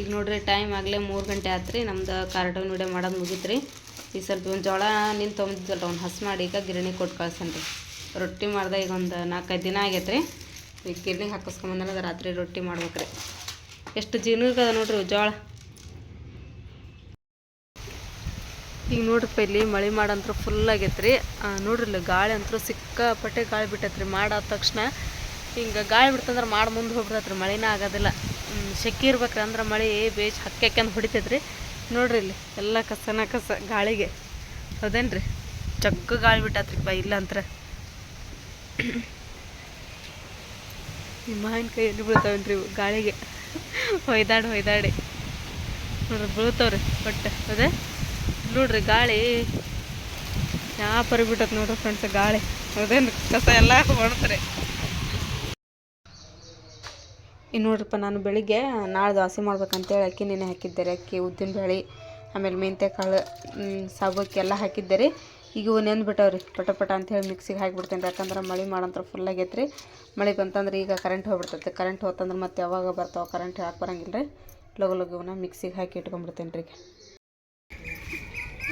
ಈಗ ನೋಡ್ರಿ ಟೈಮ್ ಆಗಲೇ ಮೂರು ಗಂಟೆ ಆತು ರೀ ನಮ್ದು ಕಾರ್ಟೂನ್ ವಿಡಿಯೋ ಮಾಡೋದು ಮುಗೀತು ರೀ ಈಗ ಸ್ವಲ್ಪ ಒಂದು ಜೋಳ ನಿಂತು ತೊಗೊಂಡಿದ್ದಲ್ಲ ಅವ್ನು ಹಸು ಮಾಡಿ ಈಗ ಗಿರಣಿ ಕೊಟ್ಟು ಕಳ್ಸೇನೆ ರೀ ರೊಟ್ಟಿ ಮಾಡ್ದೆ ಈಗ ಒಂದು ನಾಲ್ಕೈದು ದಿನ ಆಗೈತೆ ರೀ ಈಗ ಗಿರಣಿ ಹಾಕಿಸ್ಕೊಂಬಂದ್ರೆ ಅದು ರಾತ್ರಿ ರೊಟ್ಟಿ ಮಾಡ್ಬೇಕು ರೀ ಎಷ್ಟು ಜಿನುಗದ ನೋಡ್ರಿ ಜೋಳ. ಈಗ ನೋಡ್ರಿ ಇಲ್ಲಿ ಮಳೆ ಮಾಡಂತ್ರ ಫುಲ್ ಆಗೈತೆ ರೀ ನೋಡ್ರಿ ಗಾಳಿ ಅಂತೂ ಸಿಕ್ಕಾಪಟ್ಟೆ ಗಾಳಿ ಬಿಟ್ಟೈತೆ ರೀ ಮಾಡಾದ ತಕ್ಷಣ ಹಿಂಗೆ ಗಾಳಿ ಬಿಡ್ತಂದ್ರೆ ಮಾಡಿ ಮುಂದೆ ಹೋಗ್ಬಿಡ್ತೈತೆ ಮಳೆನೇ ಆಗೋದಿಲ್ಲ. ಸೆಕೆ ಇರ್ಬೇಕ್ರಿ ಅಂದ್ರೆ ಮಳೆ ಬೇಜ್ ಹೊಡಿತೈತೆ ರೀ ನೋಡ್ರಿ ಇಲ್ಲಿ ಎಲ್ಲ ಕಸನ ಕಸ ಗಾಳಿಗೆ. ಹೌದೇನ್ರಿ? ಚಕ್ಕ ಗಾಳಿ ಬಿಟ್ಟತ್ರಿ ಬಾ ಇಲ್ಲ ಅಂತ್ರ. ಮಾವಿನ ಕೈ ಎಲ್ಲಿ ಬೀಳ್ತಾವೇನ್ರಿ ಗಾಳಿಗೆ. ಹೊಯ್ದಾಡಿ ಹೊಯ್ದಾಡಿ. ನೋಡ್ರಿ ಬೀಳ್ತಾವ್ರಿ ಒಟ್ಟು. ಅದೇ? ನೋಡ್ರಿ ಗಾಳಿ. ಯಾವ ಪರಿ ಬಿಟ್ಟತ್ ನೋಡ್ರಿ ಫ್ರೆಂಡ್ಸ್ ಗಾಳಿ. ಹೌದೇನು ಕಸ ಎಲ್ಲ ಹೊಡ್ತಾರೆ ಇನ್ನು ನೋಡ್ರಪ್ಪ, ನಾನು ಬೆಳಿಗ್ಗೆ ನಾಳೆ ದೋಸೆ ಮಾಡ್ಬೇಕಂತೇಳಿ ಅಕ್ಕಿ ನೆನೆ ಹಾಕಿದ್ದೆ ಅಕ್ಕಿ, ಉದ್ದಿನ ಬೇಳೆ, ಆಮೇಲೆ ಮೆಂತ್ಯಕಾಳು ಸಾಬಕ್ಕಿ ಎಲ್ಲ ಹಾಕಿದ್ದೆ ರೀ ಈಗ ಇವು ರೀ ಪಟ ಪಟ ಅಂತೇಳಿ ಮಿಕ್ಸಿಗೆ ಹಾಕಿಬಿಡ್ತೇನೆ ಯಾಕಂದ್ರೆ ಮಳೆ ಮಾಡೋಂಥ ಫುಲ್ ಆಗೈತೆ ರೀ ಮಳೆ ಬಂತಂದ್ರೆ ಈಗ ಕರೆಂಟ್ ಹೋಗ್ಬಿಡ್ತೈತೆ. ಕರೆಂಟ್ ಹೋತಂದ್ರೆ ಮತ್ತೆ ಯಾವಾಗ ಬರ್ತಾವೆ ಕರೆಂಟ್ ಹಾಕಿ ಬರಂಗಿಲ್ಲ ರೀ ಲಗು ಲಗುವನ್ನ ಮಿಕ್ಸಿಗೆ ಹಾಕಿ ಇಟ್ಕೊಂಡ್ಬಿಡ್ತೇನೆ ರೀ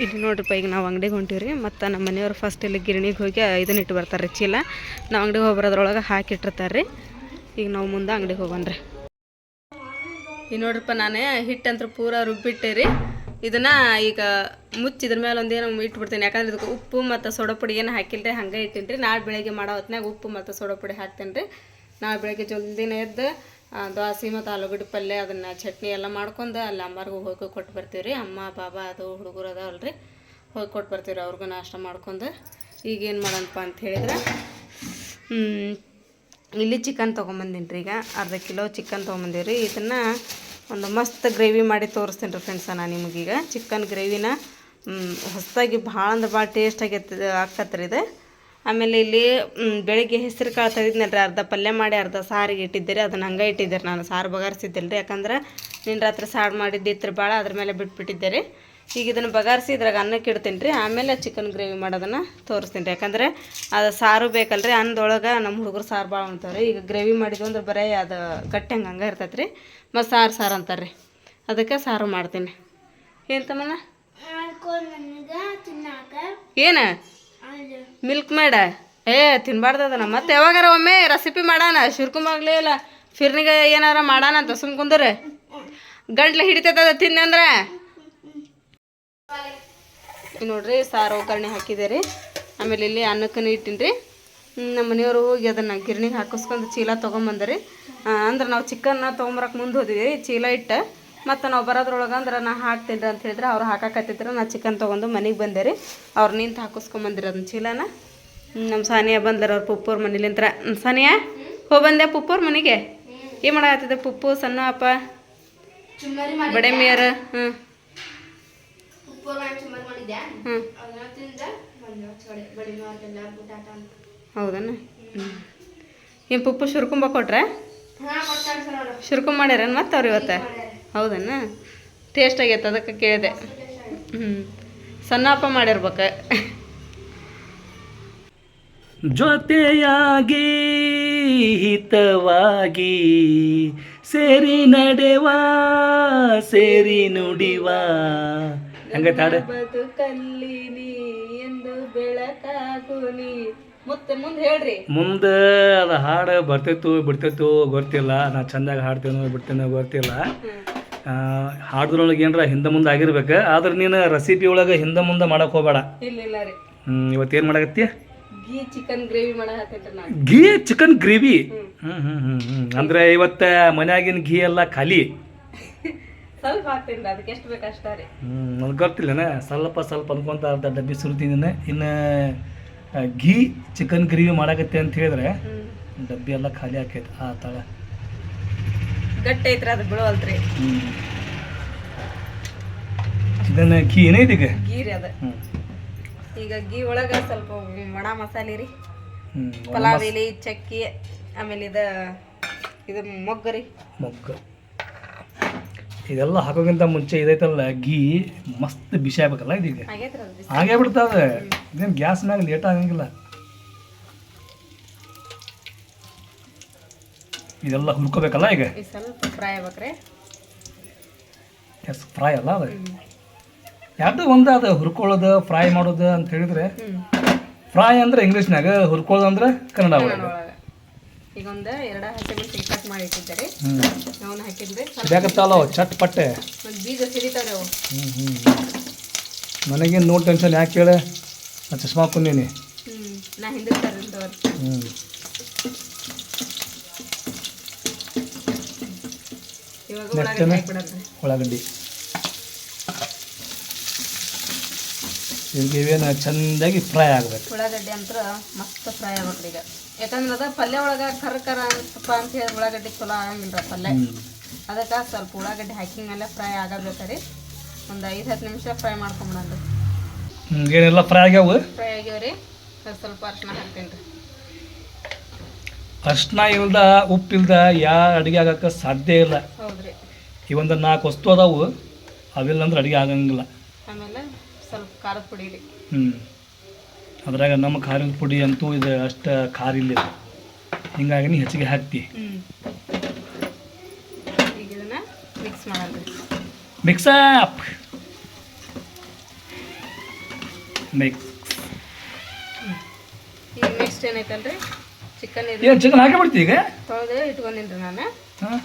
ಇಲ್ಲಿ ನೋಡ್ರಿಪ್ಪ, ಈಗ ನಾವು ಅಂಗಡಿಗೆ ಹೊಂಟೀವಿ ರೀ ಮತ್ತು ನಮ್ಮ ಮನೆಯವ್ರು ಫಸ್ಟ್ ಇಲ್ಲಿ ಗಿರಣಿಗೆ ಹೋಗಿ ಇದನ್ನ ಇಟ್ಟು ಬರ್ತಾರೆ ರೀ ಚೀಲ. ನಾವು ಅಂಗಡಿಗೆ ಹೋಗಿ ಬರೋದ್ರೊಳಗೆ ಹಾಕಿಟ್ಟಿರ್ತಾರೆ ರೀ ಈಗ ನಾವು ಮುಂದೆ ಅಂಗಡಿಗೆ ಹೋಗೋಣ್ರಿ. ಈಗ ನೋಡ್ರಿಪ್ಪ ಹಿಟ್ಟು ಅಂತ ಪೂರ ರುಬ್ಬಿಟ್ಟೆ ರೀ ಇದನ್ನು ಈಗ ಮುಚ್ಚಿದ್ರ ಮೇಲೆ ಒಂದೇನೋ ಇಟ್ಬಿಡ್ತೀನಿ. ಯಾಕಂದ್ರೆ ಇದಕ್ಕೆ ಉಪ್ಪು ಮತ್ತು ಸೋಡಾ ಪುಡಿ ಏನು ಹಾಕಿಲ್ಲ ರೀ ಹಂಗೆ ಇಟ್ಟಿನಿ ರೀ ನಾಳೆ ಬೆಳಗ್ಗೆ ಮಾಡೋ ಹೊತ್ನಾಗ ಉಪ್ಪು ಮತ್ತು ಸೋಡಾ ಪುಡಿ ಹಾಕ್ತೇನೆ ರೀ ನಾಳೆ ಬೆಳಗ್ಗೆ ಜಲ್ದಿನ ಎದ್ದು ದ್ವಾಸಿ ಮತ್ತು ಆಲೂಗಡ್ಡೆ ಪಲ್ಯ, ಅದನ್ನು ಚಟ್ನಿ ಎಲ್ಲ ಮಾಡ್ಕೊಂಡು ಅಲ್ಲಿ ಅಮ್ಮರಿಗೂ ಹೋಗಿ ಕೊಟ್ಟು ಬರ್ತೀವಿ ರೀ ಅಮ್ಮ, ಬಾಬಾ ಅದು ಹುಡುಗರು ಅದಾವಲ್ಲ ರೀ ಹೋಗಿ ಕೊಟ್ಟು ಬರ್ತೀವಿ ರೀ ಅವ್ರಿಗೂ ನಾಷ್ಟ ಮಾಡ್ಕೊಂಡು. ಈಗ ಏನು ಮಾಡೋಣಪ್ಪ ಅಂತ ಹೇಳಿದ್ರೆ ಇಲ್ಲಿ ಚಿಕನ್ ತೊಗೊಂಬಂದಿನಿ ರೀ ಈಗ. ಅರ್ಧ ಕಿಲೋ ಚಿಕನ್ ತೊಗೊಂಬಂದೀವಿ ರೀ ಇದನ್ನು ಒಂದು ಮಸ್ತ್ ಗ್ರೇವಿ ಮಾಡಿ ತೋರಿಸ್ತೀನಿ ರೀ ಫ್ರೆಂಡ್ಸ ನಾನು ನಿಮಗೀಗ ಚಿಕನ್ ಗ್ರೇವಿನ ಹೊಸದಾಗಿ ಭಾಳ ಅಂದ್ರೆ ಭಾಳ ಟೇಸ್ಟ್ ಆಗೈತೆ ಆಗ್ತತ್ರಿ ಇದು. ಆಮೇಲೆ ಇಲ್ಲಿ ಬೆಳಗ್ಗೆ ಬೆಳಿಗ್ಗೆ ಹೆಸರು ಕಾಳು ತೆಗೆದಿದ್ನಲ್ಲ ರೀ ಅರ್ಧ ಪಲ್ಯ ಮಾಡಿ, ಅರ್ಧ ಸಾರಿಗೆ ಇಟ್ಟಿದ್ದೆ ರೀ ಅದನ್ನು ಹಂಗೆ ಇಟ್ಟಿದ್ದೆ ರೀ ನಾನು ಸಾರು ಬಗಾರಿಸಿದ್ದಿಲ್ಲ ರೀ ಯಾಕಂದ್ರೆ ನಿನ್ನ ರಾತ್ರಿ ಸಾರು ಮಾಡಿದ್ದಿತ್ತು ರೀ ಭಾಳ ಅದ್ರ ಮೇಲೆ ಬಿಟ್ಬಿಟ್ಟಿದ್ದೆ ರೀ ಈಗ ಇದನ್ನು ಬಗಾರಿಸಿ ಇದ್ರಾಗ ಅನ್ನಕ್ಕೆ ಇಡ್ತೀನಿ ರೀ. ಆಮೇಲೆ ಚಿಕನ್ ಗ್ರೇವಿ ಮಾಡೋದನ್ನು ತೋರಿಸ್ತೀನಿ ರೀ. ಯಾಕಂದರೆ ಅದು ಸಾರು ಬೇಕಲ್ರಿ, ಅನ್ನದೊಳಗೆ ನಮ್ಮ ಹುಡುಗರು ಸಾರು ಭಾಳ ಉಣ್ತಾವ್ರಿ. ಈಗ ಗ್ರೇವಿ ಮಾಡಿದ್ವು ಅಂದ್ರೆ ಬರೀ ಅದು ಗಟ್ಟಿ ಹಂಗೆ ಹಂಗೆ ಇರ್ತೈತೆ ರೀ ಮತ್ತು ಸಾರು ಸಾರು ಅಂತಾರೆ ರೀ ಅದಕ್ಕೆ ಸಾರು ಮಾಡ್ತೀನಿ. ಏನು ತಮ್ಮನ ಏನು? Milkmaid? ಏ, ತಿನ್ಬಾರ್ದು ಅದನ್ನ. ಮತ್ತೆ ಯಾವಾಗಾರ ಒಮ್ಮೆ ರೆಸಿಪಿ ಮಾಡೋಣ ಶಿರ್ಕುಮಾಗ್ಲೇ ಇಲ್ಲ, ಫಿರ್ನಿಗೆ ಏನಾರ ಮಾಡೋಣ ಅಂತ ಸುಮ್ ಕುಂದ್ರೆ. ಗಂಟ್ಲು ಹಿಡಿತೈತದ ತಿನ್ನಂದ್ರೆ ನೋಡ್ರಿ ಸಾರು ಒಗ್ಗರಣೆ ಹಾಕಿದೆ ರೀ ಆಮೇಲೆ ಇಲ್ಲಿ ಅನ್ನಕ್ಕೂ ಇಟ್ಟಿನಿ ರೀ ನಮ್ಮ ಮನೆಯವರು ಹೋಗಿ ಅದನ್ನು ಗಿರ್ಣಿಗೆ ಹಾಕಿಸ್ಕೊಂಡು ಚೀಲ ತೊಗೊಂಬಂದ್ರಿ. ಅಂದ್ರೆ ನಾವು ಚಿಕನ್ನ ತೊಗೊಂಬರಕ್ಕೆ ಮುಂದೆ ಹೋದ್ವಿ. ಚೀಲ ಇಟ್ಟು ಮತ್ತು ನಾವು ಬರೋದ್ರೊಳಗೆ ಅಂದ್ರೆ ನಾ ಹಾಕ್ತೀನಿ ರೀ ಅಂತ ಹೇಳಿದ್ರೆ ಅವ್ರು ಹಾಕಾಕತ್ತಿದ್ರು. ನಾ ಚಿಕನ್ ತೊಗೊಂಡು ಮನೆಗೆ ಬಂದೆ ರೀ ಅವ್ರು ನಿಂತು ಹಾಕಿಸ್ಕೊಂಬಂದಿರಿ ಅದನ್ನ ಚೀಲನ. ನಮ್ಮ ಸಾನಿಯಾ ಬಂದ್ರೆ ಅವ್ರು ಪುಪ್ಪವ್ರ ಮನೇಲಿಂತ್ರ. ಸಾನಿಯಾ ಹೋಗಿ ಬಂದೆ ಪುಪ್ಪವ್ರ ಮನೆಗೆ? ಏನು ಮಾಡಾಕತ್ತಿದ್ದೆ ಪುಪ್ಪು ಸಣ್ಣ ಅಪ್ಪ ಬಡೆ ಮೇಯರ್ ಹ್ಞೂ ಹ್ಞೂ ಹೌದನ? ಏನು ಪುಪ್ಪು ಶುರ್ಕುಂಬ ಕೊಟ್ರೆ? ಶುರ್ಕುಂಬ ಮಾಡ್ಯಾರೇನು ಮತ್ತೆ ಅವ್ರು ಇವತ್ತು? ಹೌದನ? ಟೇಸ್ಟ್ ಆಗೈತೆ ಅದಕ್ಕೆ ಕೇಳಿದೆ. ಹ್ಞೂ ಸಣ್ಣಪ್ಪ ಮಾಡಿರ್ಬೇಕು. ಜೊತೆಯಾಗಿ ಹಿತವಾಗಿ ಸೇರಿ ನಡೆವಾ ಸೇರಿ ನುಡಿವಾ. ಹಂಗೈತೆ ತಾಡು ಬದುಕಲ್ಲಿ ನೀ ಎಂದು ಬೆಳಕಾಗು ನೀ. ಮತ್ತೆ ಮುಂದೆ ಹೇಳ್ರಿ. ಮುಂದೆ ಅದು ಹಾಡು ಬರ್ತಿತ್ತು ಬಿಡ್ತಿತ್ತು ಗೊತ್ತಿಲ್ಲ. ನಾ ಚಂದಾಗಿ ಹಾಡ್ತೇನೋ ಬಿಡ್ತೇನೋ ಗೊತ್ತಿಲ್ಲ. ಹಾಡ್ದ್ರೊಳಗೆ ಏನರ ಹಿಂದೆ ಮುಂದೆ ಆಗಿರ್ಬೇಕು. ಆದ್ರೆ ನೀನು ರೆಸಿಪಿ ಒಳಗೆ ಹಿಂದೆ ಮುಂದೆ ಮಾಡಕ್ ಹೋಗ್ಬೇಡ. ಇಲ್ಲ ಇಲ್ಲ ರೀ. ಹ್ಞೂ ಇವತ್ತೇನು ಮಾಡಕತ್ತಿ? ಗೀ ಚಿಕನ್ ಗ್ರೇವಿ ನಾನು ಘೀ ಚಿಕನ್ ಗ್ರೇವಿ ಹ್ಞೂ ಹ್ಞೂ ಹ್ಞೂ ಹ್ಞೂ ಅಂದ್ರೆ ಇವತ್ತು ಮನ್ಯಾಗಿನ ಘೀ ಎಲ್ಲ ಖಾಲಿ. ಸ್ವಲ್ಪ ಹಾಕ್ತೀನಿ ಅದಕ್ಕೆ ಎಷ್ಟು ಬೇಕು ಅಷ್ಟ ರೀ ಹ್ಞೂ ನನಗೆ ಗೊತ್ತಿಲ್ಲನ ಸ್ವಲ್ಪ ಸ್ವಲ್ಪ ಅನ್ಕೊಂತ ಅರ್ಧ ಡಬ್ಬಿ ಸುರಿತೀನಿ ಇನ್ನು ಇನ್ನ ಘೀ ಚಿಕನ್ ಗ್ರೇವಿ ಮಾಡಕತ್ತೆ ಅಂತ ಹೇಳಿದ್ರೆ ಡಬ್ಬಿ ಎಲ್ಲ ಖಾಲಿ ಆಕೈತೆ ಆ ತಳ. ಗಟ್ಟಿ ಐತ್ರಿ ಅದು ಬಿಡುವಲ್ತ್ರಿ ಹ್ಞೂ ಇದನ್ನು ಘೀ ಏನೈತಿ ಈಗ? ಗೀ ರೀ ಅದು. ಈಗ ಗೀ ಒಳಗೆ ಸ್ವಲ್ಪ ಒಣ ಮಸಾಲೆ ರೀ. ಪಲಾವ್ ಎಲೆ ಚಕ್ಕಿ ಆಮೇಲೆ ಇದು ಇದು ಮೊಗ್ಗು ರೀ. ಮೊಗ್ಗು. ಇದೆಲ್ಲ ಹಾಕೋಕ್ಕಿಂತ ಮುಂಚೆ ಇದೈತಲ್ಲ ಘೀ ಮಸ್ತ್ ಬಿಸಿ ಆಗ್ಬೇಕಲ್ಲ ಇದೀಗ. ಹಾಗೇ ಬಿಡ್ತದೆ ಇದೇನು ಗ್ಯಾಸ್ ಮ್ಯಾಗ ಲೇಟ್ ಆಗಂಗಿಲ್ಲ. ಇದೆಲ್ಲ ಹುರ್ಕೋಬೇಕಲ್ಲ ಈಗ? ಸ್ವಲ್ಪ ಫ್ರೈ ಆಗ್ಬೇಕ್ರಿ. ಎಸ್ ಫ್ರೈ ಅಲ್ಲ ಅದು. ಯಾವುದು ಒಂದು ಅದು ಹುರ್ಕೊಳ್ಳೋದು ಫ್ರೈ ಮಾಡೋದು ಅಂತ ಹೇಳಿದ್ರೆ ಫ್ರೈ ಅಂದ್ರೆ ಇಂಗ್ಲೀಷ್ನಾಗ ಹುರ್ಕೊಳ್ಳೋದು ಅಂದ್ರೆ ಕನ್ನಡ ಒಳಗೆ. ಈಗ ಒಂದು ಎರಡು ಹಸಿಮೆಣಸಿಗೆ ಕಟ್ ಮಾಡಿ ಇಟ್ಟಿದ್ದಾರೆ ಅವನ್ನ ಹಾಕಿದ್ರೆ ಅವು ಚಟ್ ಪಟ್ಟೆ ಒಂದು ಬೀಜ ಸಿಡಿತಾರೆ ಅವು ಹ್ಞೂ ಹ್ಞೂ ನನಗೇನು ನೋ ಟೆನ್ಷನ್ ಯಾಕೆ ಹೇಳಿ ನಾ ಚಶ್ಮಾ ಹಾಕೊಂಡೀನಿ ಹ್ಞೂ ನಾ ಹಿಂದಕ್ಕೆ ತರಂತವ್ರು ಹ್ಞೂ ಇವಾಗ ಒಳಗಡೆ? ಹಾಕ್ಬಿಡೋದು ಉಳ್ಳಾಗಡ್ಡಿ. ಈಗ ಇವೇನು ಚೆಂದಾಗಿ ಫ್ರೈ ಆಗ್ಬೇಕು. ಉಳ್ಳಾಗಡ್ಡಿ ಅಂತ ಮಸ್ತ್ ಫ್ರೈ ಆಗ್ಬೇಕು ಈಗ ಯಾಕಂದ್ರೆ ಅದ ಪಲ್ಯ ಒಳಗೆ ಕರ್ ಕರ ಅಂತಪ್ಪ ಅಂತ ಹೇಳಿ ಉಳ್ಳಾಗಡ್ಡಿ ಚಲೋ ಆಗಂಗಿಲ್ಲ ಪಲ್ಯ. ಅದಕ್ಕೆ ಸ್ವಲ್ಪ ಉಳ್ಳಾಗಡ್ಡಿ ಹಾಕಿದ ಮೇಲೆ ಫ್ರೈ ಆಗಬೇಕ್ರಿ. ಒಂದು ಐದು ಹತ್ತು ನಿಮಿಷ ಫ್ರೈ ಮಾಡ್ಕೊಂಬಿಡೋದು ಏನೆಲ್ಲ ಫ್ರೈ ಆಗ್ಯಾವು? ಫ್ರೈ ಆಗ್ಯಾವ ರೀ ಸ್ವಲ್ಪ ಅರ್ಶಿನ ಹಾಕ್ತೀನಿ ರೀ ಅರ್ಶಿನ ಇಲ್ದ ಉಪ್ಪಿಲ್ದ ಯಾ ಅಡುಗೆ ಆಗಕ್ಕೆ ಸಾಧ್ಯ ಇಲ್ಲ. ಹೌದ್ರಿ. ಈ ಒಂದು ನಾಲ್ಕು ವಸ್ತು ಅದಾವು. ಅವಿಲ್ಲ ಅಂದ್ರೆ ಅಡುಗೆ ಆಗಂಗಿಲ್ಲ. ಆಮೇಲೆ ಸ್ವಲ್ಪ ಖಾರದ ಪುಡಿ ರೀ ಹ್ಞೂ ಅದ್ರಾಗ ನಮ್ಮ ಖಾರದ ಪುಡಿ ಅಂತೂ ಇದು ಅಷ್ಟು ಖಾರ ಇಲ್ಲ ಹಿಂಗಾಗಿ ನೀ ಹೆಚ್ಚಿಗೆ ಹಾಕ್ತಿ. ಮಿಕ್ಸ್ ಮಿಕ್ಸ್ ಅಪ್ ಮಿಕ್ಸ್ ಈಗ ನೆಕ್ಸ್ಟ್ ಏನೈತಲ್ರಿ? ಚಿಕನ್ ಏನು ಚಿಕನ್ ಹಾಕಿ ಬಿಡ್ತಿ ಈಗ? ತೊಳೆದು ಇಟ್ಕೊಂಡಿನಿ ರೀ ನಾನು. ಹಾಂ.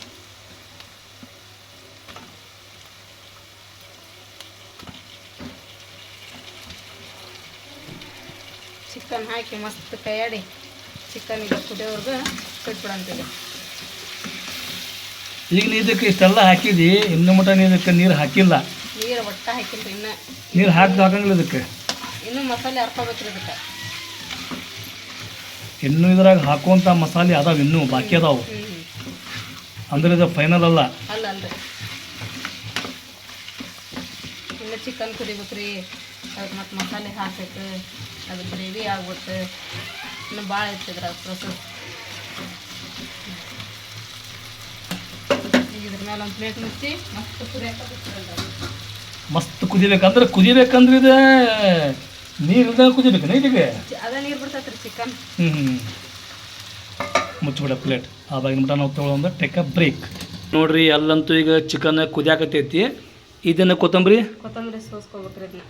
ಚಿಕನ್ ಹಾಕಿ ಮಸ್ತ್ ಕೈಯಾಡಿ ಚಿಕನ್ ಇದು ಕುದಿಯೋರ್ಗು ಬಿಟ್ಬಿಡಂತೀವಿ ಈಗ ನೀ ಇದಕ್ಕೆ ಇಷ್ಟೆಲ್ಲ ಹಾಕಿದಿ ಇನ್ನು ಮಟ ಇದಕ್ಕೆ ನೀರು ಹಾಕಿಲ್ಲ. ನೀರು ಒಟ್ಟ ಹಾಕಿಲ್ಲ ಇನ್ನ. ನೀರು ಹಾಕಿ ಹಾಕಂಗಿಲ್ಲ ಇದಕ್ಕೆ. ಇನ್ನೂ ಮಸಾಲೆ ಹರ್ಕೋಬೇಕ್ರಿ ಇದಕ್ಕೆ. ಇನ್ನೂ ಇದ್ರಾಗ ಹಾಕುವಂಥ ಮಸಾಲೆ ಅದಾವ ಇನ್ನು ಬಾಕಿ ಅದಾವು. ಅಂದ್ರೆ ಇದು ಫೈನಲ್ ಅಲ್ಲ. ಅಲ್ಲ ಅಲ್ಲ ಇನ್ನು ಚಿಕನ್ ಕುದಿಬೇಕ್ರಿ. ಅದಕ್ಕೆ ಮತ್ತು ಮಸಾಲೆ ಹಾಕ್ಬೇಕು. ಅದು ಗ್ರೇವಿ ಆಗ್ಬಿಟ್ಟು ಇನ್ನು ಭಾಳ ಇರ್ತಿದ್ರೆ ಅದು ಪ್ರೊಸೆಸ್ ಈಗ ಇದ್ರ ಮೇಲೆ ಒಂದು ಪ್ಲೇಟ್ ಮುಚ್ಚಿ ಮಸ್ತ್ ಕುದಿಯಾಕ ಮಸ್ತ್ ಕುದಿಬೇಕಂದ್ರೆ ಕುದಿಬೇಕಂದ್ರೆ ಇದು. ನೀರು ಇಲ್ದಾಗ ಕುದಿಬೇಕು ಇದಕ್ಕೆ ಅದ ನೀರು ಬಿಡ್ತೈತ್ರಿ ಚಿಕನ್ ಹ್ಞೂ ಮುಚ್ಚಿಬಿಡ ಪ್ಲೇಟ್ ಆವಾಗ ಮಟ ನಾವು ತೊಗೊಳಂದ್ರೆ ಟೇಕ್ ಅ ಬ್ರೇಕ್ ನೋಡ್ರಿ ಅಲ್ಲಂತೂ ಈಗ ಚಿಕನ್ ಕುದಿಯಾಕತ್ತೈತಿ. ಇದನ್ನು ಕೊತ್ತಂಬರಿ? ಕೊತ್ತಂಬರಿ ಸೋಸ್ಕೋಬೇಕ್ರಿ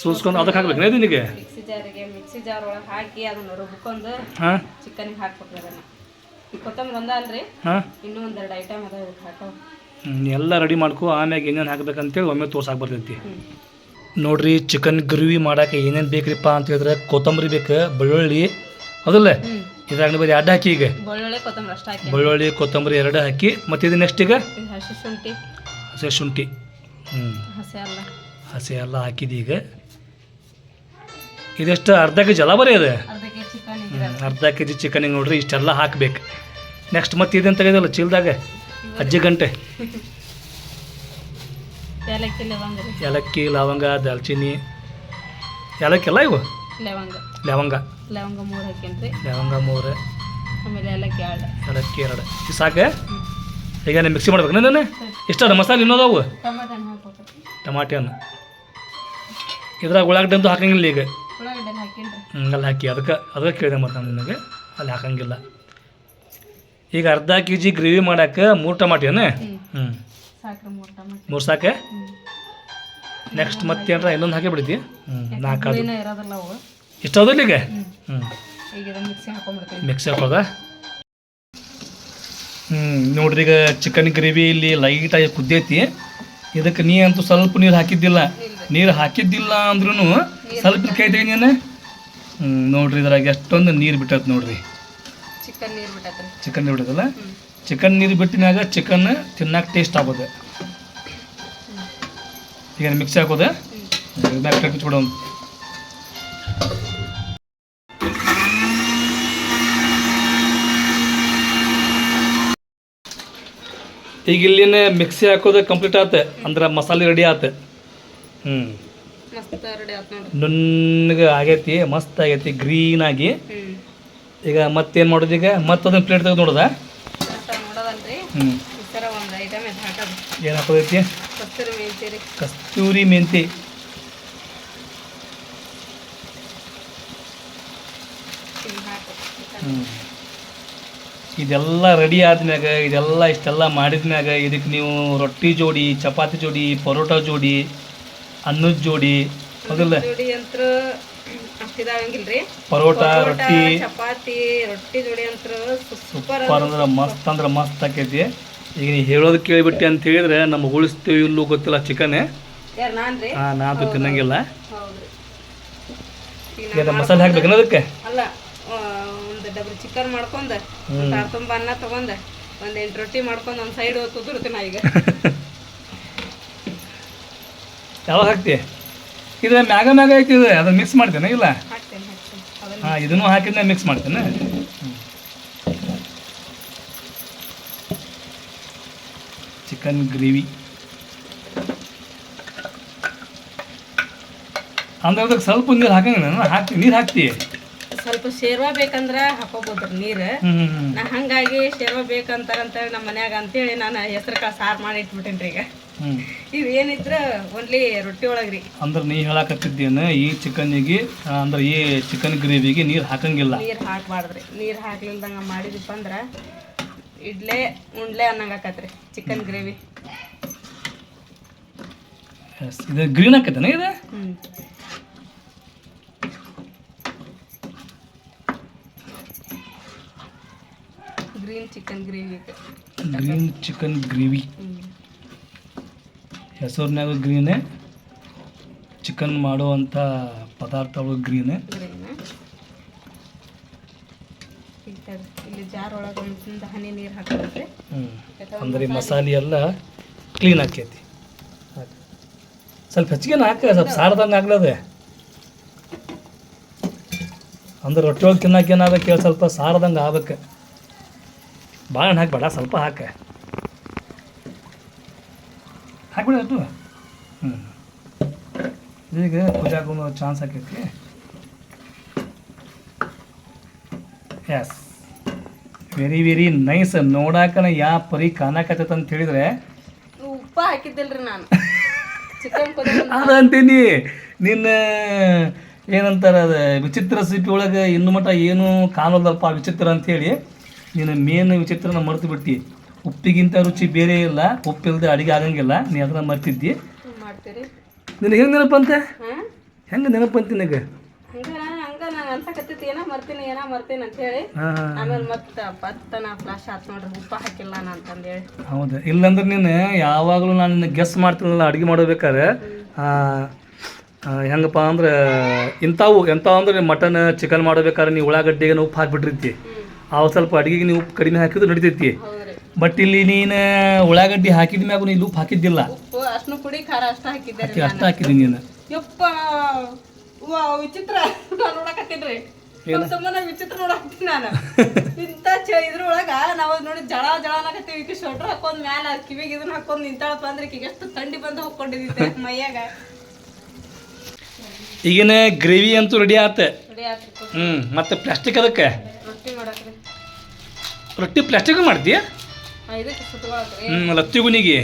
ಸೂಸ್ಕೊಂಡು ಅದಕ್ಕೆ ಹಾಕ್ಬೇಕು ಇದನ್ನಿಗೆ ಮಿಕ್ಸಿ ಜಾರಿಗೆ ಮಿಕ್ಸಿ ಜಾರ್ ಒಳಗೆ ಹಾಕಿ ಅದನ್ನ ರುಬ್ಕೊಂಡು ಹಾಂ? ಚಿಕನ್ಗೆ ಹಾಕ್ಬೇಕ್ರಿ ಅದನ್ನು. ಈ ಕೊತ್ತಂಬರಿ ಒಂದ ಅಲ್ರಿ? ಹಾಂ? ಇನ್ನೂ ಒಂದೆರಡು ಐಟಮ್ ಅದಾವ ಇದಕ್ಕೆ ಹಾಕೋ ಎಲ್ಲ ರೆಡಿ ಮಾಡ್ಕೊ ಆಮ್ಯಾಗ ಏನೇನು ಹಾಕ್ಬೇಕಂತೇಳಿ ಒಮ್ಮೆ ತೋರ್ಸಾಕ್ ಬರ್ತೈತಿ. ನೋಡ್ರಿ ಚಿಕನ್ ಗ್ರೇವಿ ಮಾಡಕ್ಕೆ ಏನೇನು ಬೇಕ್ರಿಪ್ಪ ಅಂತ ಹೇಳಿದ್ರೆ ಕೊತ್ತಂಬರಿ ಬೇಕು ಬೆಳ್ಳುಳ್ಳಿ ಅದಲ್ಲ ಇದ್ರಾಗ ಬರೀ ಅಡ್ಡ ಹಾಕಿ ಈಗ. ಬೆಳ್ಳುಳ್ಳಿ ಕೊತ್ತಂಬರಿ ಅಷ್ಟು ಹಾಕಿ. ಬೆಳ್ಳುಳ್ಳಿ ಕೊತ್ತಂಬರಿ ಎರಡು ಹಾಕಿ ಮತ್ತು ಇದು ನೆಕ್ಸ್ಟ್ ಈಗ? ಹಸಿ ಶುಂಠಿ. ಹಸಿ ಶುಂಠಿ. ಹ್ಞೂ ಹಸಿ ಅಲ್ಲ. ಹಸಿ ಎಲ್ಲ ಹಾಕಿದ್ದು ಈಗ. ಇದೆಷ್ಟು ಅರ್ಧ ಕೆ ಜಿ ಅಲ್ಲ ಬರೀ ಅದು? ಅರ್ಧ ಕೆ ಚಿಕನ್ ಹಿಂಗೆ ಜಿ ನೋಡ್ರಿ ಇಷ್ಟೆಲ್ಲ ಹಾಕ್ಬೇಕು. ನೆಕ್ಸ್ಟ್ ಮತ್ತೆ ಇದನ್ನು ತೆಗೆದಲ್ಲ ಚೀಲದಾಗ? ಅಜ್ಜಿ ಗಂಟೆ. ಏಲಕ್ಕಿ ಲವಂಗ. ದಾಲ್ಚಿನ್ನಿ. ಏಲಕ್ಕಿ ಎಲ್ಲ ಇವು? ಲವಂಗ. ಲವಂಗ. ಲವಂಗ ಮೂರು ಹಾಕೇನ್ರಿ ಲವಂಗ ಮೂರು. ಆಮೇಲೆ ಏಲಕ್ಕಿ ಎರಡು. ಏಲಕ್ಕಿ ಎರಡು. ಇದು ಸಾಕು? ಈಗ ನಾನು ಮಿಕ್ಸಿ ಮಾಡ್ಬೇಕು ನಾನು ಇಷ್ಟ ಅದ ಮಸಾಲೆ ಇನ್ನೋದವು ಟಮಾಟಿ ಹಣ್ಣು ಇದ್ರಾಗ ಉಳ್ಳಾಗಡ್ಡೆ ಅಂತೂ ಹಾಕಂಗಿಲ್ಲ ಈಗ. ಅಲ್ಲಿ ಹಾಕಿ. ಅದಕ್ಕೆ ಅದಕ್ಕೆ ಕೇಳಿದೆ ಮತ್ತು ನಾನು ನಿನಗೆ. ಅಲ್ಲಿ ಹಾಕಂಗಿಲ್ಲ. ಈಗ ಅರ್ಧ ಕೆ ಜಿ ಗ್ರೇವಿ ಮಾಡಕ್ಕೆ ಮೂರು ಟಮಾಟಿ ಏನೇ? ಹ್ಞೂ ಮೂರು ಸಾಕೆ? ನೆಕ್ಸ್ಟ್ ಮತ್ತೆ ಏನಾರ ಇನ್ನೊಂದು ಹಾಕಿ ಬಿಡ್ತಿ? ಹ್ಞೂ ನಾಲ್ಕು ಇಷ್ಟ ಅದಿಲ್ಲ ಈಗ? ಹ್ಞೂ ಮಿಕ್ಸ್ ಹಾಕೋದ? ಹ್ಞೂ ನೋಡ್ರಿ ಈಗ ಚಿಕನ್ ಗ್ರೇವಿ ಇಲ್ಲಿ ಲೈಟಾಗಿ ಕುದ್ದೈತಿ. ಇದಕ್ಕೆ ನೀ ಅಂತೂ ಸ್ವಲ್ಪ ನೀರು ಹಾಕಿದ್ದಿಲ್ಲ. ನೀರು ಹಾಕಿದ್ದಿಲ್ಲ ಅಂದ್ರೂ ಸ್ವಲ್ಪ ಕೈ ತೆಗಿ ನೀನು ಹ್ಞೂ ನೋಡ್ರಿ ಇದ್ರಾಗ ಎಷ್ಟೊಂದು ನೀರು ಬಿಟ್ಟತ್ ನೋಡ್ರಿ. ಚಿಕನ್ ನೀರು ಬಿಟ್ಟೈತ್ರಿ. ಚಿಕನ್ ನೀರು ಬಿಟ್ಟದಲ್ಲ ಚಿಕನ್ ನೀರು ಬಿಟ್ಟಿನಾಗ ಚಿಕನ್ ತಿನ್ನಕ್ಕೆ ಟೇಸ್ಟ್ ಆಗೋದು. ಈಗ ಮಿಕ್ಸ್ ಹಾಕೋದು. ಕಟ್ಬಿಟ್ಬಿಡೋಣ ಈಗ ಇಲ್ಲಿನ ಮಿಕ್ಸಿ ಹಾಕೋದು ಕಂಪ್ಲೀಟ್ ಆತ. ಅಂದ್ರೆ ಮಸಾಲೆ ರೆಡಿ ಆತ. ಹ್ಞೂ ನುಣ್ಣಗೆ ಆಗೈತಿ ಮಸ್ತ್ ಆಗೈತಿ ಗ್ರೀನ್ ಆಗಿ. ಈಗ ಮತ್ತೇನು ಮಾಡೋದು ಈಗ? ಮತ್ತೆ ಅದನ್ನ ಪ್ಲೇಟ್ ತೆಗೆದು ನೋಡೋದಾ? ಹ್ಞೂ ಏನು ಹಾಕೋದೈತಿ? ಕಸ್ತೂರಿ ಮೆಂತಿ ಹ್ಞೂ ಇದೆಲ್ಲ ರೆಡಿ ಆದ್ಮ್ಯಾಗ ಇದೆಲ್ಲ ಇಷ್ಟೆಲ್ಲ ಮಾಡಿದ್ಮ್ಯಾಗ ಇದಕ್ಕೆ ನೀವು ರೊಟ್ಟಿ ಜೋಡಿ ಚಪಾತಿ ಜೋಡಿ ಪರೋಟ ಜೋಡಿ ಅನ್ನದ ಜೋಡಿ ಹೌದಿಲ್ಲ? ಜೋಡಿ ಅಂತ್ರ ಪರೋಟ ರೊಟ್ಟಿ. ಚಪಾತಿ ರೊಟ್ಟಿ ಜೋಡಿ ಅಂತ್ರ ಸೂಪರ್ ಅಂದ್ರೆ ಮಸ್ತ್ ಅಂದ್ರೆ ಮಸ್ತ್ ಆಕೈತಿ. ಈಗ ನೀ ಹೇಳೋದು ಕೇಳಿಬಿಟ್ಟೆ ಅಂತ ಹೇಳಿದ್ರೆ ನಮ್ಗೆ ಉಳಿಸ್ತೀವಿ ಇಲ್ಲೂ ಗೊತ್ತಿಲ್ಲ ಚಿಕನ್. ಹಾ ನಾ ಹಾಂ ನಾತು ತಿನ್ನಂಗಿಲ್ಲ. ಈಗ ಮಸಾಲೆ ಹಾಕ್ಬೇಕೇನ ಅದಕ್ಕೆ ಅಲ್ಲ ಒಂದು ಡಬ್ರಿ ಚಿಕನ್ ಮಾಡ್ಕೊಂಡ ಒಂದು ಅರ್ಧ ತುಂಬ ಅನ್ನ ತಗೊಂಡ ಒಂದ್ ಎಂಟು ರೊಟ್ಟಿ ಮಾಡ್ಕೊಂಡು ಒಂದು ಸೈಡ್ ಕುದುರ್ತೀನಿ ನಾ ಈಗ. ಯಾವಾಗ ಹಾಕ್ತಿ? ಇದು ಮ್ಯಾಗ ಮ್ಯಾಗ ಐತಿ ಇದು ಅದನ್ನ ಮಿಕ್ಸ್ ಮಾಡ್ತೇನೆ ಇಲ್ಲ? ಹಾಂ ಇದನ್ನು ಹಾಕಿದ್ನ ಮಿಕ್ಸ್ ಮಾಡ್ತೇನೆ? Chicken gravy. ಅಂದ್ರೆ ಅದಕ್ಕೆ ಸ್ವಲ್ಪ ನೀರು ಹಾಕಂಗಿಲ್ಲ ಹಾಕ್ತಿ ನೀರು ಹಾಕ್ತಿ? ಸ್ವಲ್ಪ ಶೇರ್ವಾ ಬೇಕಂದ್ರ ಹಾಕೋಬೋದ್ರಿ ನೀರು. ನಾ ಹಂಗಾಗಿ ಶೇರ್ವಾ ಬೇಕಂತಾರಂತೇಳಿ ನಮ್ಮ ಮನ್ಯಾಗ ಅಂತೇಳಿ ನಾನು ಹೆಸರು ಕಾಳು ಸಾರು ಮಾಡಿ ಇಟ್ಬಿಟ್ಟೇನ್ರಿ ಈಗ. ಹ್ಞೂ ಇವು ಏನಿದ್ರ ಓನ್ಲಿ ರೊಟ್ಟಿ ಒಳಗ್ರಿ. ಅಂದ್ರೆ ನೀ ಹೇಳಕತ್ತಿದ್ದೇನೆ ಈ ಚಿಕನ್ನಿಗೆ ಅಂದ್ರೆ ಈ ಚಿಕನ್ ಗ್ರೇವಿಗೆ ನೀರು ಹಾಕಂಗಿಲ್ಲ. ನೀರು ಹಾಕ್ಬಾರ್ದ್ರಿ. ನೀರು ಹಾಕ್ಲಿಲ್ದಂಗ ಮಾಡಿದ್ವಿ ಅಂದ್ರ ಇಡ್ಲೆ ಉಂಡ್ಲೆ ಅನ್ನಂಗ ಆಕತ್ರಿ ಚಿಕನ್ ಗ್ರೇವಿ ಇದು ಗ್ರೀನ್ ಹಾಕೈತೇನೆ ಇದು? Green chicken gravy green chicken gravy ಹೆಸರಿನಾಗ ಗ್ರೀನೇ ಚಿಕನ್ ಮಾಡುವಂಥ ಪದಾರ್ಥಗಳು ಗ್ರೀನೇ. ಇಲ್ಲಿ ಜಾರ್ ಒಳಗೆ ಒಂದು ಹನಿ ನೀರು ಹಾಕೋದ್ರಿ ಹ್ಞೂ ಅಂದ್ರೆ ಮಸಾಲೆ ಎಲ್ಲ ಕ್ಲೀನ್ ಆಕೈತಿ. ಸ್ವಲ್ಪ ಹೆಚ್ಚಿಗೆ ಹಾಕ ಸ್ವಲ್ಪ ಸಾರದಂಗೆ ಆಗ್ಲದೆ. ಅಂದ್ರೆ ರೊಟ್ಟಿ ಒಳಗೆ ತಿನ್ನಕ್ಕೆ ಏನಾಗಬೇಕು ಕೇಳಿ ಸ್ವಲ್ಪ ಸಾರದಂಗೆ ಆಗ್ಬೇಕು. ಭಾಳ ಹಾಕ್ಬೇಡ ಸ್ವಲ್ಪ ಹಾಕ. ಹಾಕ್ಬಿಡ ಅದು ಹ್ಞೂ ಈಗ ಪೂಜಾಗೂ ಚಾನ್ಸ್ ಆಕೈತಿ. ಎಸ್ ವೆರಿ ವೆರಿ ನೈಸ್ ನೋಡಾಕನ ಯಾ ಪರಿ ಕಾಣಕತ್ತೈತೆ ಅಂತ ಹೇಳಿದ್ರೆ. ಉಪ್ಪ ಹಾಕಿದ್ದಿಲ್ರಿ ನಾನು. ಅದಂತೀನಿ ನಿನ್ನ ಏನಂತಾರ ಅದು ವಿಚಿತ್ರ ಸಿಟಿ ಒಳಗೆ ಇನ್ನು ಮಟ್ಟ ಏನು ಕಾಣೋದಲ್ಪ ವಿಚಿತ್ರ ಅಂತೇಳಿ ನಿನ್ನ ಮೇನ್ ವಿಚಿತ್ರನ ಮರೆತು ಬಿಟ್ಟಿ. ಉಪ್ಪಿಗಿಂತ ರುಚಿ ಬೇರೆ ಇಲ್ಲ ಉಪ್ಪಿಲ್ಲದೆ ಅಡಿಗೆ ಆಗಂಗಿಲ್ಲ ನೀ ಅದನ್ನ ಮರ್ತಿದ್ದಿ ನಿನಗೆ ಹೆಂಗೆ ನೆನಪಂತೆ ಹೆಂಗೆ ನೆನಪಂತ ನಿನಗೆ? ಹಂಗ ಹಂಗ ನಂಗೆ ಅನ್ಸಕತ್ತೈತಿ ಏನೋ ಮರ್ತೀನಿ ಏನೋ ಮರ್ತೀನಿ ಅಂತ ಹೇಳಿ. ಆಮೇಲೆ ಮತ್ತೆ ಪತ್ತನ ಫ್ಲಾಶ್ ಆತ್ ನೋಡ್ರಿ ಉಪ್ಪ ಹಾಕಿಲ್ಲ ನಾ ಅಂತಂದೇಳಿ. ಹೌದು. ಇಲ್ಲಂದ್ರೆ ನೀನು ಯಾವಾಗಲೂ ನಾನು ನಿನ್ನ ಗೆಸ್ ಮಾಡ್ತೀನಲ್ಲ ಅಡುಗೆ ಮಾಡಬೇಕಾದ್ರೆ ಹೆಂಗಪ್ಪ ಅಂದ್ರೆ ಇಂಥವು ಎಂಥವು ಅಂದ್ರೆ ಮಟನ್ ಚಿಕನ್ ಮಾಡಬೇಕಾದ್ರೆ ನೀವು ಉಳ್ಳಾಗಡ್ಡಿಗೆ ಉಪ್ಪು ಹಾಕ್ಬಿಟ್ಟಿರ್ತಿ. ಬಿಟ್ಟಿರ್ತಿ ಅವು ಸ್ವಲ್ಪ ಅಡುಗೆಗೆ ನೀವು ಉಪ್ಪು ಕಡಿಮೆ ಹಾಕಿದ್ರು ನಡಿತೈತಿ. ಬಟ್ ಇಲ್ಲಿ ನೀನು ಉಳ್ಳಾಗಡ್ಡಿ ಹಾಕಿದ ಮ್ಯಾಗ ನೀನು ಉಪ್ಪು ಹಾಕಿದ್ದಿಲ್ಲ? ಉಪ್ಪು ಅಷ್ಟು ಪುಡಿ ಖಾರ ಅಷ್ಟ ಹಾಕಿದ್ದೆ ಹಾಕಿ ಅಷ್ಟು ಹಾಕಿದ್ದೀನಿ ನೀನು. ಯಪ್ಪ ವಾ ವಿಚಿತ್ರ. ನಾನು ನೋಡಕತ್ತೀನ್ರಿ ಸುಮ್ಮನೆ ವಿಚಿತ್ರ ನೋಡಕತ್ತೀನಿ ನಾನು. ಇಂಥ ಚ ಇದ್ರೊಳಗ ನಾವು ನೋಡಿ ಜಳ ಜಳ ಅನ್ನಕತ್ತೀವಿ. ಈಕಿ ಶೊಟ್ರ್ ಹಾಕೊಂಡ್ ಮ್ಯಾಲ ಕಿವಿಗೆ ಇದನ್ನ ಹಾಕೊಂಡ್ ನಿಂತಾಳಪ್ಪ ಅಂದ್ರೆ ಈಕಿಗೆ ಎಷ್ಟು ಥಂಡಿ ಬಂದು ಹೋಗ್ಕೊಂಡಿದ್ದೆ ಮೈಯಾಗ. ಈಗಿನ ಗ್ರೇವಿ ಅಂತೂ ರೆಡಿ ಆತ. ರೆಡಿ ಹ್ಞೂ ಮತ್ತು ಪ್ಲಾಸ್ಟಿಕ್ ಅದಕ್ಕೆ? ರೊಟ್ಟಿ ಮಾಡಕ್ರಿ ರೊಟ್ಟಿ ಪ್ಲಾಸ್ಟಿಕ್ ಮಾಡ್ತೀಯ? ಹ್ಞೂ ಲತ್ತಿಗುನಿಗೆ.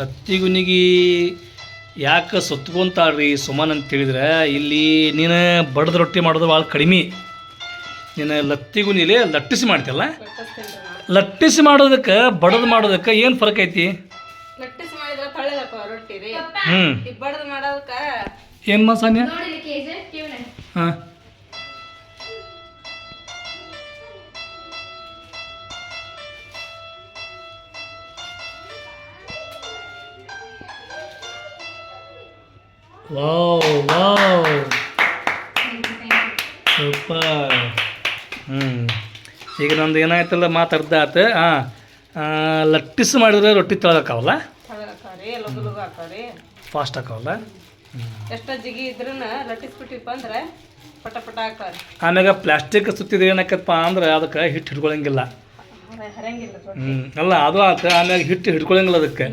ಲತ್ತಿಗುನಿಗೆ ಯಾಕೆ ಸುತ್ಕೊಂತಾಳ್ರಿ ಸುಮನ್ ಅಂತ ಹೇಳಿದ್ರೆ ಇಲ್ಲಿ ನೀನು ಬಡದ ರೊಟ್ಟಿ ಮಾಡೋದು ಭಾಳ ಕಡಿಮೆ. ನೀನು ಲತ್ತಿಗುನಿಲಿ ಲಟ್ಟಿಸಿ ಮಾಡ್ತಿಯಲ್ಲ? ಲಟ್ಟಿಸಿ ಮಾಡೋದಕ್ಕೆ ಬಡದು ಮಾಡೋದಕ್ಕೆ ಏನು ಫರಕ್ ಐತಿ? ಲಟ್ಟಿಸಿ ಮಾಡಿದ್ರೆ ತಳ್ಳದಪ್ಪ ರೊಟ್ಟಿ ರೀ. ಹ್ಞೂ ಈ ಬಡದ್ ಮಾಡೋದಕ್ಕ ಏನು ಮಸಾನ್ಯ ಹಾಂ. ವಾವ್ ವಾವ್ ಸೂಪರ್ ಹ್ಞೂ ಈಗ ನಂದು ಏನಾಯ್ತಲ್ಲ ಮಾತಾಡ್ದ ಆತು ಹಾಂ ಲಟ್ಟಿಸ್ ಮಾಡಿದ್ರೆ ರೊಟ್ಟಿ ಹಾಕಾರಿ ಫಾಸ್ಟ್ ಹಾಕವಲ್ಲ? ಎಷ್ಟೋ ಜಿಗಿ ಇದ್ರೂ ಲಟ್ಟಿಸ್ ಬಿಟ್ಟಿಪ್ಪ ಅಂದ್ರೆ ಪಟ ಪಟ ಹಾಕಾರಿ ಆಮ್ಯಾಗ ಪ್ಲಾಸ್ಟಿಕ್ ಸುತ್ತಿದ್ರೆ ಏನಾಕತ್ತಪ್ಪ ಅಂದ್ರೆ ಅದಕ್ಕೆ ಹಿಟ್ಟು ಹಿಡ್ಕೊಳಂಗಿಲ್ಲ. ಹರಂಗಿಲ್ಲ ಹ್ಞೂ ಅಲ್ಲ ಅದು ಆತ ಆಮ್ಯಾಗ ಹಿಟ್ಟು ಹಿಡ್ಕೊಳಂಗಿಲ್ಲ ಅದಕ್ಕೆ.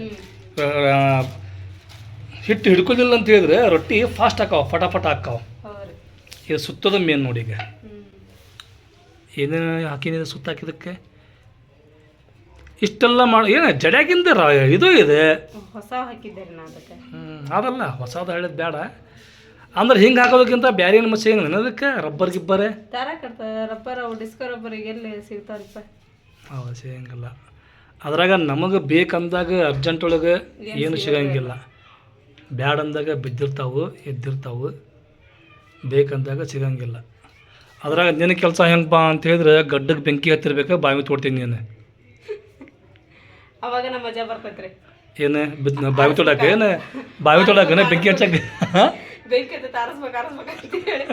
ಹಿಟ್ಟು ಹಿಡ್ಕೊಳ್ಳಿಲ್ಲ ಅಂತ ಹೇಳಿದ್ರೆ ರೊಟ್ಟಿ ಫಾಸ್ಟ್ ಹಾಕಾವ ಫಟಾಫಟ ಫಟ ಹಾಕಾವ ಇದು ಸುತ್ತದ ಮೇನ್ ನೋಡಿ ಈಗ. ಏನೇನು ಹಾಕಿನಿದೆ ಸುತ್ತ ಹಾಕಿದಕ್ಕೆ ಇಷ್ಟೆಲ್ಲ ಮಾಡಿ ಏನು ಜಡ್ಯಾಗಿಂದ ಇದು ಇದೆ. ಹೊಸ ಹ್ಞೂ ಅದಲ್ಲ ಹೊಸದು ಹೇಳಿದ್ ಬೇಡ ಅಂದ್ರೆ ಹಿಂಗೆ ಹಾಕೋದಕ್ಕಿಂತ ಬೇರೆ ಏನು ಮಚ್ಚ ಹೆಂಗೆ ಅದಕ್ಕೆ? ರಬ್ಬರ್ ಗಿಬ್ಬರೆ. ರಬ್ಬರ್ ಅವು ಡಿಸ್ಕೋ ರಬ್ಬರ್ ಎಲ್ಲಿ ಸಿಗ್ತಾವಲ್ಪ. ಹೌದು ಸಿಗಂಗಿಲ್ಲ. ಅದ್ರಾಗ ನಮಗೆ ಬೇಕಂದಾಗ ಅರ್ಜೆಂಟ್ ಒಳಗೆ ಏನು ಸಿಗಂಗಿಲ್ಲ. ಬ್ಯಾಡ ಅಂದಾಗ ಬಿದ್ದಿರ್ತಾವು ಎದ್ದಿರ್ತಾವು ಬೇಕಂದಾಗ ಸಿಗಂಗಿಲ್ಲ. ಅದ್ರಾಗ ನಿನ್ನ ಕೆಲಸ ಹೆಂಗಪ್ಪ ಅಂತ ಹೇಳಿದ್ರೆ ಗಡ್ಡಕ್ಕೆ ಬೆಂಕಿ ಹತ್ತಿರ್ಬೇಕು ಬಾವಿ ತೋಡ್ತೀನಿ ನೀನು. ಅವಾಗ ನಮ್ಮ ಮಜಾ ಬರ್ತೈತ್ರಿ. ಏನು ಬಿದ್ ಬಾವಿ ತೊಡಕ ಏನು? ಬಾವಿ ತೊಡಕ್ಕೆ ಬೆಂಕಿ ಹಚ್ಚಕ್ಕೆ ಬೆಂಕಿ ಹತ್ತಿ ಆರಿಸ್ಬೇಕು ಆರಿಸ್ಬೇಕು ಅಂತ ಹೇಳಿ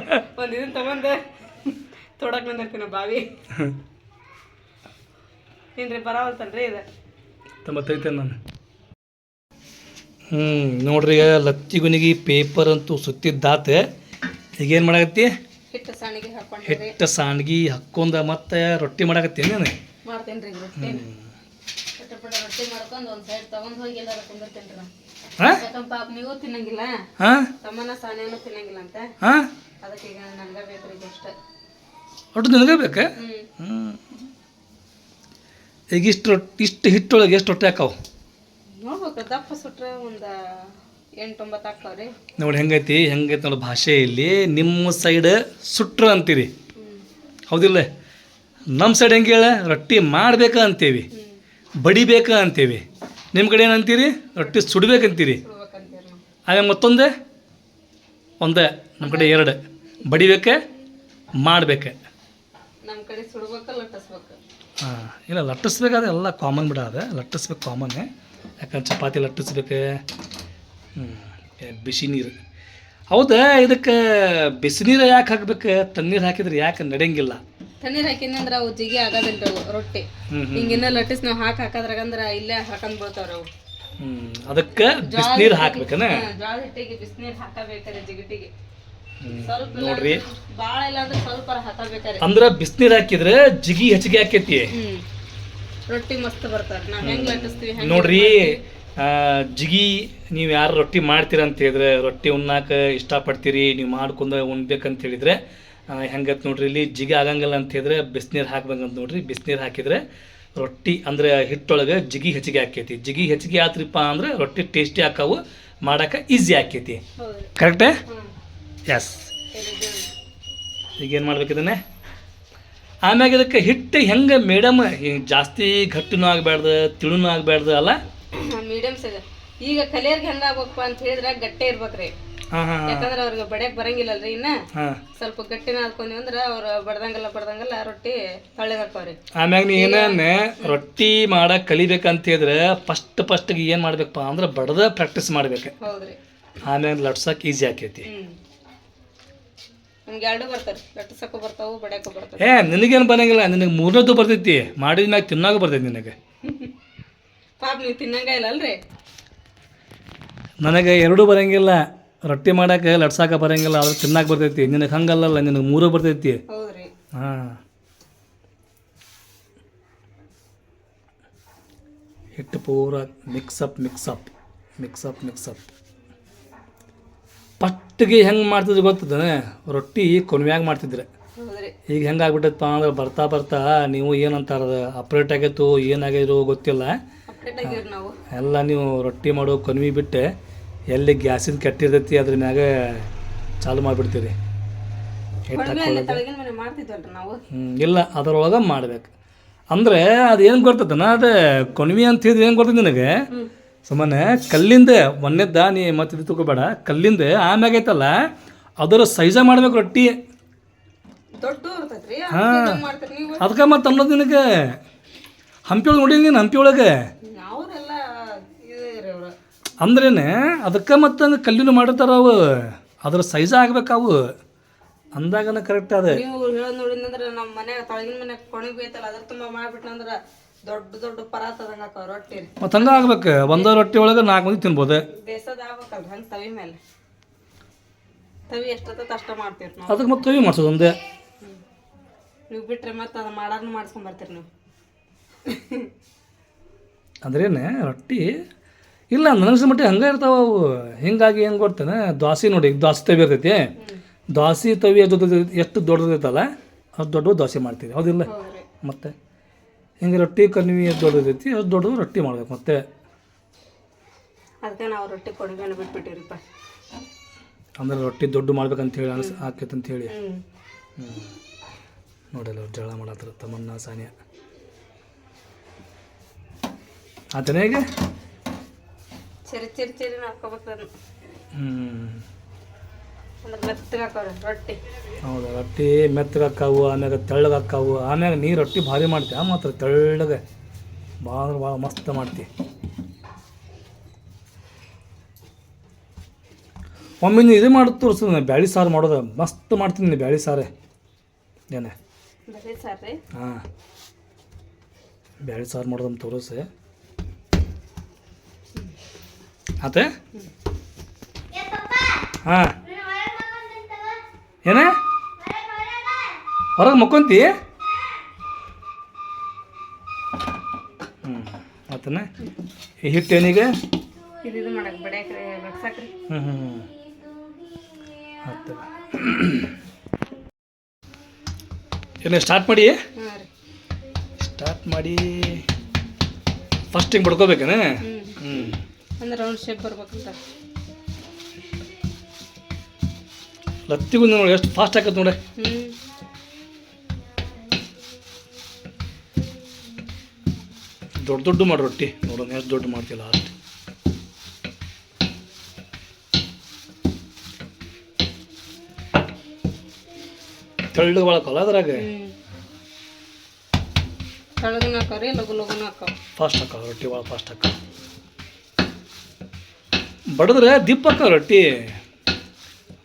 ಒಂದು ಇದನ್ನ ತಗೊಂಡು ತೊಡಕ್ ಬಂದಿರ್ತೀನಿ ಬಾವಿ. ಏನ್ರಿ ಬರವಲ್ತಲ್ರಿ ಇದು? ತೊಂಬತ್ತೈತೆ ನಾನು. ಹ್ಞೂ ನೋಡ್ರಿ ಈಗ ಲತ್ತಿಗುನಿಗೆ ಪೇಪರ್ ಅಂತೂ ಸುತ್ತಿದ್ದಾತ. ಈಗೇನು ಮಾಡಕತ್ತಿ? ಹಿಟ್ಟು ಸಾಣಿಗೆ ಹಾಕೊಂಡ ಮತ್ತೆ ರೊಟ್ಟಿ ಮಾಡಕತ್ತಿ ನೀನು? ಮಾಡ್ತೇನೆ ರೀ ರೊಟ್ಟಿ. ಪಟ ರೊಟ್ಟಿ ಮಾಡ್ಕೊಂಡು ಒಂದು ಸೈಡ್ ತಗೊಂಡ್ ಹೋಗಿ ಎಲ್ಲಾರ ಕುಂದಿರ್ತೇನೆ ರೀ ಹಾಂ? ಯಾಕಂತ ಪಾಪ ನೀವು ತಿನ್ನಂಗಿಲ್ಲ. ಹಾಂ? ತಮ್ಮನ ಸಾನೇನು ತಿನ್ನಂಗಿಲ್ಲ ಅಂತ. ಹಾಂ? ಅದಕ್ಕೆ ಈಗ ನನ್ಗ ಬೇಕ್ರಿ ಈಗ ಅಷ್ಟ ಒಟ್ಟು ನಿನಗೆ ಬೇಕಾ? ಹ್ಮ್. ಹ್ಞೂ ಈಗ ಇಷ್ಟು ರೊಟ್ಟಿ ಇಷ್ಟು ಹಿಟ್ಟೊಳಗೆ ಎಷ್ಟು ರೊಟ್ಟಿ ಹಾಕಾವು? ನೋಡ್ಬೇಕು ದಪ್ಪ ಸುಟ್ರೆ ಒಂದ ಎಂಟೊಂಬತ್ತು ಹಾಕವ್ರಿ ನೋಡಿ ಹೆಂಗೈತಿ ಹೆಂಗೈತಿ ನೋಡಿ ಭಾಷೆ ಇಲ್ಲಿ. ನಿಮ್ಮ ಸೈಡ್ ಸುಟ್ರ ಅಂತೀರಿ. ಹೌದಿಲ್ಲ? ನಮ್ಮ ಸೈಡ್ ಹೆಂಗೆ ಹೇಳ? ರೊಟ್ಟಿ ಮಾಡ್ಬೇಕ ಅಂತೀವಿ. ಬಡಿಬೇಕ ಅಂತೀವಿ. ನಿಮ್ಮ ಕಡೆ ಏನಂತೀರಿ ರೊಟ್ಟಿ ಸುಡ್ಬೇಕಂತೀರಿ ಆಮೇಲೆ ಮತ್ತೊಂದೇ? ಒಂದೇ. ನಮ್ಮ ಕಡೆ ಎರಡು. ಬಡಿಬೇಕೆ ಮಾಡ್ಬೇಕ. ನಮ್ಮ ಕಡೆ ಸುಡ್ಬೇಕು ಲಟ್ಟಿಸ್ಬೇಕು. ಹಾಂ ಇಲ್ಲ ಲಟ್ಟಿಸ್ಬೇಕಾದ್ರೆ ಎಲ್ಲ ಕಾಮನ್ ಬಿಡ ಅದ ಲಟ್ಟಿಸ್ಬೇಕು ಕಾಮನ್ ಯಾಕಂದ್ರೆ ಚಪಾತಿ ಲಟ್ಟಿಸ್ಬೇಕು. ಬಿಸಿ ನೀರು ಹೌದಾ ಇದಕ್ಕೆ ಬಿಸಿನೀರು ಯಾಕೆ ಹಾಕ್ಬೇಕು? ತಣ್ಣೀರು ಹಾಕಿದ್ರೆ ಯಾಕೆ ನಡೆಯಂಗಿಲ್ಲ? ತಣ್ಣೀರ್ ಹಾಕಿನಂದ್ರೆ ಅವು ಜಿಗಿ ಆಗೋದಿಲ್ಲ ರೊಟ್ಟಿ. ಹಿಂಗಿನ್ನ ಲಟ್ಟಿಸ್ ನಾವು ಹಾಕಿ ಹಾಕದ್ರಾಗಂದ್ರೆ ಇಲ್ಲೇ ಹಾಕೊಂಡ್ ಬೀಳ್ತಾವ್ರಿ ಅವು. ಹ್ಞೂ ಅದಕ್ಕೆ ಬಿಸಿನೀರು ಹಾಕ್ಬೇಕನ? ಜ್ವಾಳದ ಹಿಟ್ಟಿಗೆ ಬಿಸಿನೀರ್ ಹಾಕಬೇಕಾರೆ ಜಿಗಟಿಗೆ. ನೋಡ್ರಿ. ಅಂದ್ರೆ- ಬಾಳ ಇಲ್ಲ ಅಂದ್ರೆ ಸ್ವಲ್ಪ ಹಾಕಬೇಕ್ರಿ. ಅಂದ್ರೆ ಬಿಸಿನೀರು ಹಾಕಿದ್ರೆ ಜಿಗಿ ಹೆಚ್ಚಿಗೆ ಆಕೈತಿ. ರೊಟ್ಟಿ ಮಸ್ತ್ ಬರ್ತಾರ. ನಾವ್ ಹೆಂಗ್ ಲಟ್ಟಿಸ್ತೀವಿ ಹೆಂಗ್ ನೋಡ್ರಿ ಆ, ಜಿಗಿ ನೀವು ಯಾರು ರೊಟ್ಟಿ ಮಾಡ್ತೀರ ಅಂತ ಹೇಳಿದ್ರೆ ರೊಟ್ಟಿ ಉಣ್ಣಾಕ ಇಷ್ಟಪಡ್ತೀರಿ ನೀವು ಮಾಡ್ಕೊಂಡು ಉಣ್ಬೇಕಂತ ಹೇಳಿದ್ರೆ ಆ, ಹೆಂಗತ್ ನೋಡ್ರಿ ಇಲ್ಲಿ ಜಿಗಿ ಆಗಂಗಿಲ್ಲ ಅಂತ ಹೇಳಿದ್ರೆ ಬಿಸಿನೀರು ಹಾಕ್ಬೇಕಂತ ನೋಡ್ರಿ ಬಿಸಿನೀರು ಹಾಕಿದ್ರೆ ರೊಟ್ಟಿ ಅಂದ್ರೆ ಹಿಟ್ಟೊಳಗೆ ಜಿಗಿ ಹೆಚ್ಚಿಗೆ ಆಕೈತಿ. ಜಿಗಿ ಹೆಚ್ಚಿಗೆ ಆತ್ರಿಪ್ಪ ಅಂದ್ರೆ ರೊಟ್ಟಿ ಟೇಸ್ಟಿ ಹಾಕಾವು ಮಾಡಕ್ಕೆ ಈಸಿ ಆಕೈತಿ. ಹೌದ್ರಿ. ಕರೆಕ್ಟೇ ಹ್ಮ್. ಎಸ್ ಈಗ ಏನು ಮಾಡ್ಬೇಕು ಇದನ್ನೇ? ಆಮ್ಯಾಗ ಇದಕ್ಕೆ ಹಿಟ್ಟು ಹೆಂಗೆ ಮೇಡಮ್ ಜಾಸ್ತಿ ಗಟ್ಟಿನೂ ಆಗಬಾರ್ದು ತಿಳುನೂ ಆಗಬಾರ್ದು ಅಲ್ಲ? ಮೀಡಿಯಂ ಸೈಜ್ ಈಗ ಕಲಿಯರ್ಗೆ ಹೆಂಗ ಆಗ್ಬೇಕಪ್ಪ ಅಂತ ಹೇಳಿದ್ರೆ ಗಟ್ಟೆ ಇರ್ಬೇಕ್ರಿ. ಯಾಕಂದ್ರೆ ಅವ್ರಿಗೆ ಬಡ್ಯಾಕ್ ಬರಂಗಿಲ್ಲಲ್ರಿ ಇನ್ನ. ಸ್ವಲ್ಪ ಗಟ್ಟಿನ ಹಾಕೊಂಡ್ವಿ ಅಂದ್ರೆ ಅವ್ರ ಬಡ್ದಂಗಲ್ಲ ಬಡ್ದಂಗಲ್ಲ ರೊಟ್ಟಿ ತಳ್ಳಗ್ ಹಾಕೋರಿ ಆಮ್ಯಾಗ ನೀ ಏನ ರೊಟ್ಟಿ ಮಾಡಕ್ ಕಲಿಬೇಕಂತ ಹೇಳಿದ್ರೆ ಫಸ್ಟ್ ಫಸ್ಟ್ ಏನು ಮಾಡ್ಬೇಕಪ್ಪ ಅಂದ್ರೆ ಬಡ್ದ ಪ್ರಾಕ್ಟೀಸ್ ಮಾಡ್ಬೇಕು. ಹೌದ್ರಿ. ಆಮ್ಯಾಗ ಲಟ್ಸಕ್ ಈಸಿ ಆಕೈತಿ. ನಮ್ಗೆ ಎರಡು ಬರ್ತಾರ ಲಟ್ಟಿಸಕ್ಕೂ ಬರ್ತಾವು ಬಡ್ಯಾಕೂ ಬರ್ತಾವ ಏ ನಿನಗೇನು ಬರಂಗಿಲ್ಲ ನಿನಗೆ ಮೂರನೇದು ಬರ್ತೈತಿ. ಮಾಡಿದ ಮ್ಯಾಗ ತಿನ್ನಾಗ ಬರ್ತೈತಿ ನಿನಗೆ. ಪಾಪ ನೀವು ತಿನ್ನಂಗ ಇಲ್ಲ ಅಲ್ರಿ? ನನಗೆ ಎರಡೂ ಬರಂಗಿಲ್ಲ. ರೊಟ್ಟಿ ಮಾಡಕ್ಕೆ ಲಡ್ಸಾಕ ಬರಂಗಿಲ್ಲ ಅದ್ರ ತಿನ್ನಕ್ಕೆ ಬರ್ತೈತಿ. ನಿನಗೆ ಹಂಗಲ್ಲಲ್ಲ ನಿನಗೆ ಮೂರು ಬರ್ತೈತಿ. ಹೌದ್ರಿ. ಹಾಂ. ಹಿಟ್ಟು ಪೂರ ಮಿಕ್ಸಪ್ ಮಿಕ್ಸಪ್ ಮಿಕ್ಸಪ್ ಮಿಕ್ಸಪ್ ಪಟ್ಟಿಗೆ ಹೆಂಗೆ ಮಾಡ್ತಿದ್ರು ಗೊತ್ತದ? ರೊಟ್ಟಿ ಕೊನ್ವ್ಯಾಗ ಮಾಡ್ತಿದ್ರೆ. ಈಗ ಹೆಂಗೆ ಆಗ್ಬಿಟ್ಟೈತಪ್ಪ ಅಂದ್ರೆ ಬರ್ತಾ ಬರ್ತಾ ನೀವು ಏನಂತಾರದ ಅಪ್ರೇಟ್ ಆಗೈತು ಏನಾಗಿದ್ರು ಗೊತ್ತಿಲ್ಲ. ಎಲ್ಲ ನೀವು ರೊಟ್ಟಿ ಮಾಡೋ ಕೊನ್ವಿ ಬಿಟ್ಟೆ ಎಲ್ಲಿ ಗ್ಯಾಸಿನ ಕೆಟ್ಟಿರ್ತೈತಿ ಅದ್ರ ಮ್ಯಾಗ ಚಾಲು ಮಾಡಿಬಿಡ್ತೀರಿ. ಇಲ್ಲ ಅದರೊಳಗೆ ಮಾಡ್ಬೇಕು. ಅಂದ್ರೆ ಅದು ಏನು ಗೊತ್ತದನ ಅದು ಕೊನ್ವಿ ಅಂತ ಹೇಳಿದ್ರೆ ಏನು ಗೊತ್ತದ ನಿನಗೆ? ಸುಮ್ಮನೆ ಕಲ್ಲಿಂದ ಮೊನ್ನೆದ್ದ ನೀ ಮತ್ತೆ ಇದು ತಗೋಬೇಡ. ಕಲ್ಲಿಂದ ಆಮ್ಯಾಗ ಐತಲ್ಲ ಅದರ ಸೈಜ ಮಾಡ್ಬೇಕು ರೊಟ್ಟಿ. ಹಾ. ನೀವು. ಅದಕ್ಕೆ ಮತ್ತೆ ಅನ್ನೋದು ನಿನಗೆ. ಹಂಪಿ ಒಳಗೆ ನೋಡಿಲ್ಲ ನೀನು ಹಂಪಿ ಒಳಗೆ? ಅಂದ್ರೇನೆ ಅದಕ್ಕೆ ಮತ್ತೆ ಹಂಗೆ ಕಲ್ಲಿನ ಮಾಡಿರ್ತಾರ ಅವು. ಅದ್ರ ಸೈಜ ಆಗ್ಬೇಕು ಅವು. ಅಂದಾಗನ ಕರೆಕ್ಟ್ ಅದ. ದೊಡ್ಡ ದೊಡ್ಡ ಪರಾತ ಆಕಾವ್ ರೊಟ್ಟಿ ಮತ್ತು ಹಂಗೆ ಆಗ್ಬೇಕು. ಒಂದೇ ರೊಟ್ಟಿ ಒಳಗೆ ನಾಲ್ಕು ಮಂದಿ ತಿನ್ಬೋದು. ಬೇಸದ ಆಗ್ಬೇಕಲ್ರಿ ಹಂಗ ತವಿ ಮೇಲೆ. ತವಿ ಎಷ್ಟೊತ್ತ ಅಷ್ಟ ಮಾಡ್ತೀವಿ ನಾವು. ಅದಕ್ಕೆ ಮತ್ತೆ ತವಿ ಮಾಡ್ಸೋದು ಒಂದೇ. ನೀವು ಬಿಟ್ರೆ ಮತ್ತೆ ಅದನ್ನ ಮಾಡಾರ್ನು ಮಾಡ್ಸ್ಕೊಂಡ್ ಬರ್ತೀರಿ ನೀವು. ಅಂದ್ರೇನೆ ರೊಟ್ಟಿ? ಇಲ್ಲ ನನಗೆ ಮಟ್ಟಿಗೆ ಹಂಗೆ ಇರ್ತಾವ ಅವು. ಹಿಂಗಾಗಿ ಏನು ಕೊಡ್ತೇನೆ ದ್ವಾಸಿ ನೋಡಿ ದ್ವಾಸಿ ದ್ವಾಸೆ ತವಿ ಇರ್ತೈತಿ. ದ್ವಾಸೆ ತವಿ ಅದು ಎಷ್ಟು ದೊಡ್ಡದಿರ್ತಲ್ಲ ಅದು ದೊಡ್ಡ ದೋಸೆ ಮಾಡ್ತೀವಿ ಹೌದಿಲ್ಲ? ಮತ್ತೆ? ಹಿಂಗೆ ರೊಟ್ಟಿ ಕನ್ವಿ ದೊಡ್ಡದೈತಿ ಅದು ದೊಡ್ಡದು ರೊಟ್ಟಿ ಮಾಡ್ಬೇಕು ಮತ್ತೆ. ಅದಕ್ಕೆ ನಾವು ರೊಟ್ಟಿ ಕೊಡಬೇನ ಬಿಟ್ಬಿಟ್ಟಿರಿಪ್ಪ ಅಂದ್ರೆ ರೊಟ್ಟಿ ದೊಡ್ಡ ಮಾಡ್ಬೇಕಂತ ಹೇಳಿ ಅನ್ಸ್ ಆಕೈತೆ ಅಂತ ಹೇಳಿ. ಹ್ಮ್. ಹ್ಞೂ ನೋಡಲ್ಲ ಅವ್ರು ಜಗಳ ಮಾಡತ್ರ ತಮ್ಮನ್ನ ಸಾನ್ಯ. ಆತನೇ ಹೇಗೆ? ಹ್ಞೂ ಅಂದ್ರೆ ರೊಟ್ಟಿ. ಹೌದು ರೊಟ್ಟಿ ಮೆತ್ತಗೆ ಹಾಕಾವು ಆಮ್ಯಾಗ ತೆಳ್ಳಗೆ ಹಾಕಾವು ಆಮ್ಯಾಗ ನೀರು ರೊಟ್ಟಿ ಭಾರಿ ಮಾಡ್ತೀಯ ಮಾತ್ರ ತೆಳ್ಳಗೆ. ಭಾಳ ಭಾಳ ಮಸ್ತ್ ಮಾಡ್ತಿ. ಒಮ್ಮೆ ನೀನು ಇದು ಮಾಡಿ ತೋರಿಸ ಬ್ಯಾಳಿ ಸಾರು ಮಾಡೋದು ಮಸ್ತ್ ಮಾಡ್ತೀನಿ ನೀನು ಬ್ಯಾಳಿ ಸಾರೇ. ಏನೇ? ಹಾಂ. ಬ್ಯಾಳಿ ಸಾರು ಮಾಡೋದನ್ನು ತೋರಿಸಿ. ಆತೆ? ಹಾಂ. ಏನೇ? ಹೊರಗೆ ಮಕ್ಕೊಂತಿ? ಹ್ಞೂ ಆತನ? ಈ ಹಿಟ್ಟು ಏನೀಗ? ಇದು ಇದು ಮಾಡಕ್ಕೆ ಬಡಿಯಾಕ್ರಿ ಬಡ್ಸಾಕ್ರಿ ಹ್ಞೂ ಹ್ಞೂ ಆತ. ಏನೇ ಸ್ಟಾರ್ಟ್ ಮಾಡಿ? ಸ್ಟಾರ್ಟ್ ಮಾಡಿ ಫಸ್ಟ್ ಹಿಂಗೆ ಬಡ್ಕೋಬೇಕೇನೆ? ಹ್ಞೂ ಹ್ಞೂ ಅಂದ್ರೆ ರೌಂಡ್ ಶೇಪ್ ಬರ್ಬೇಕಂತ. ಲತ್ತಿಗೂ ನೋಡಿ ಎಷ್ಟು ಫಾಸ್ಟ್ ಆಕತ್ ನೋಡಿ. ದೊಡ್ಡ ದೊಡ್ಡ ಮಾಡಿ ರೊಟ್ಟಿ. ನೋಡೋಣ ಎಷ್ಟು ದೊಡ್ಡ ಮಾಡ್ತಿಲ್ಲ ಅಷ್ಟು. ತೆಳ್ಳಗೆ ಕಲ ಅದ್ರಾಗ? ಹಾಕೋರಿ ಲಘು ಲಘುನ ಹಾಕೋ ಫಾಸ್ಟ್ ಹಾಕ ರೊಟ್ಟಿ ಭಾಳ ಫಾಸ್ಟ್ ಹಾಕ ಬಡದ್ರೆ ದಿಪ್ಪ ರೊಟ್ಟಿ.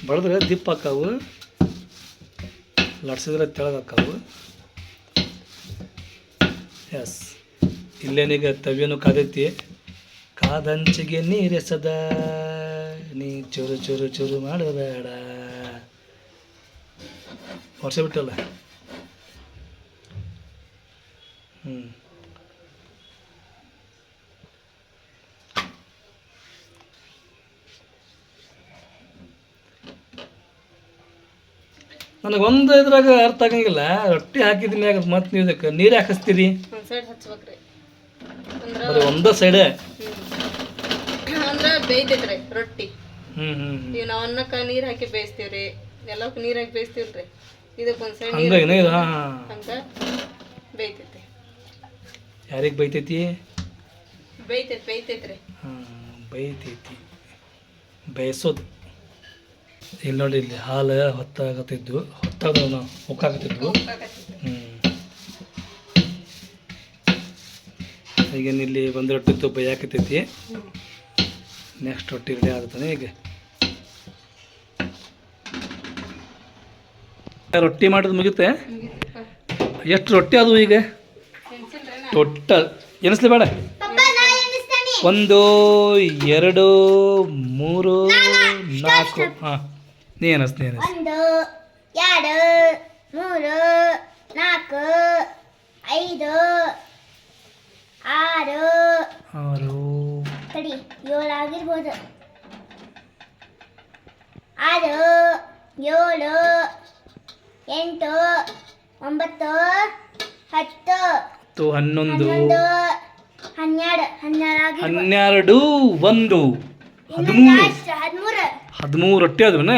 ಬಡಿದ್ರೆ ದಿಪ್ಪ ಹಾಕಾವು, ಲಟ್ಸಿದ್ರೆ ತೆಳಗೆ ಹಾಕಾವು. ಎಸ್ ಇಲ್ಲೇನೀಗ ತವಿಯನ್ನು ಕಾದೈತಿ, ಕಾದಂಚಿಗೆ ನೀರೆಸದ, ನೀ ಚುರು ಚುರು ಚುರು ಮಾಡಬೇಡ. ವರ್ಷ ಬಿಟ್ಟಲ್ಲ ಹ್ಞೂ ನನಗೆ ಒಂದು ಇದ್ರಾಗ ಅರ್ಥ ಆಗಂಗಿಲ್ಲ. ರೊಟ್ಟಿ ಹಾಕಿದ ಮ್ಯಾಗ ಮತ್ತೆ ನೀವು ಇದಕ್ಕೆ ನೀರು ಹಾಕಿಸ್ತೀರಿ ಬರೀ ಒಂದೇ ಸೈಡೇ ಅಂದ್ರೆ ಬೇಯ್ತೈತ್ರಿ ರೊಟ್ಟಿ. ಹ್ಞೂ ಹ್ಞೂ ನೀವು ನಾವು ಅನ್ನಕ್ಕೆ ನೀರು ಹಾಕಿ ಬೇಯಿಸ್ತೀವ್ರಿ. ಎಲ್ಲಕ್ಕೂ ನೀರು ಹಾಕಿ ಬೇಯಿಸ್ತೀವ್ರಿ. ಇದಕ್ಕೆ ಒಂದು ಸೈಡ್ ನೀರು ಹಂಗಾಗಿನ ಇದು? ಹಾಂ ಹಾಂ. ಹಂಗೆ ಬೇಯ್ತೈತಿ ಯಾರಿಗೆ ಬೈತೈತಿ ಬೇಯ್ತೈತಿ ಬೇಯ್ತೈತ್ರಿ. ಹಾಂ ಬೈತೈತಿ ಬಯಸೋದು. ಇಲ್ಲಿ ನೋಡಿ ಇಲ್ಲಿ ಹಾಲು ಹೊತ್ತಾಗತ್ತಿದ್ವು ಹೊತ್ತಾಗ ಹ್ಮ್. ಹ್ಞೂ ಈಗೇನು ಇಲ್ಲಿ ಒಂದು ರೊಟ್ಟಿ ತುಪ್ಪ ಯಾಕತ್ತೈತಿ ನೆಕ್ಸ್ಟ್ ರೊಟ್ಟಿ ರೆಡಿ ಆಗುತ್ತಾನೆ ಈಗ. ರೊಟ್ಟಿ ಮಾಡೋದು ಮುಗಿತೆ ಎಷ್ಟು ರೊಟ್ಟಿ ಅದು ಈಗ? ಟೋಟಲ್ ಎನಿಸ್ಲಿ ಬೇಡ. ಒಂದು ಎರಡು ಮೂರು ನಾಲ್ಕು ಹಾಂ. ನೀ ಎನಸ್ ನೀ ಎನಸ್ ಒಂದು ಎರಡು ಮೂರು ನಾಲ್ಕು ಐದು ಆರು. ಆರು. ಕಡಿ ಏಳು ಆಗಿರ್ಬೋದು ಆರು ಏಳು ಎಂಟು ಒಂಬತ್ತು ಹತ್ತು. ಹತ್ತು ಹನ್ನೊಂದು. ಹನ್ನೆರಡು ಹನ್ನೆರಡು ಹನ್ನೆರಡು ಒಂದು. ಹದಿಮೂರು. ಹದಿಮೂರು. ಹದಿಮೂರು ರೊಟ್ಟಿ ಆದ್ವನ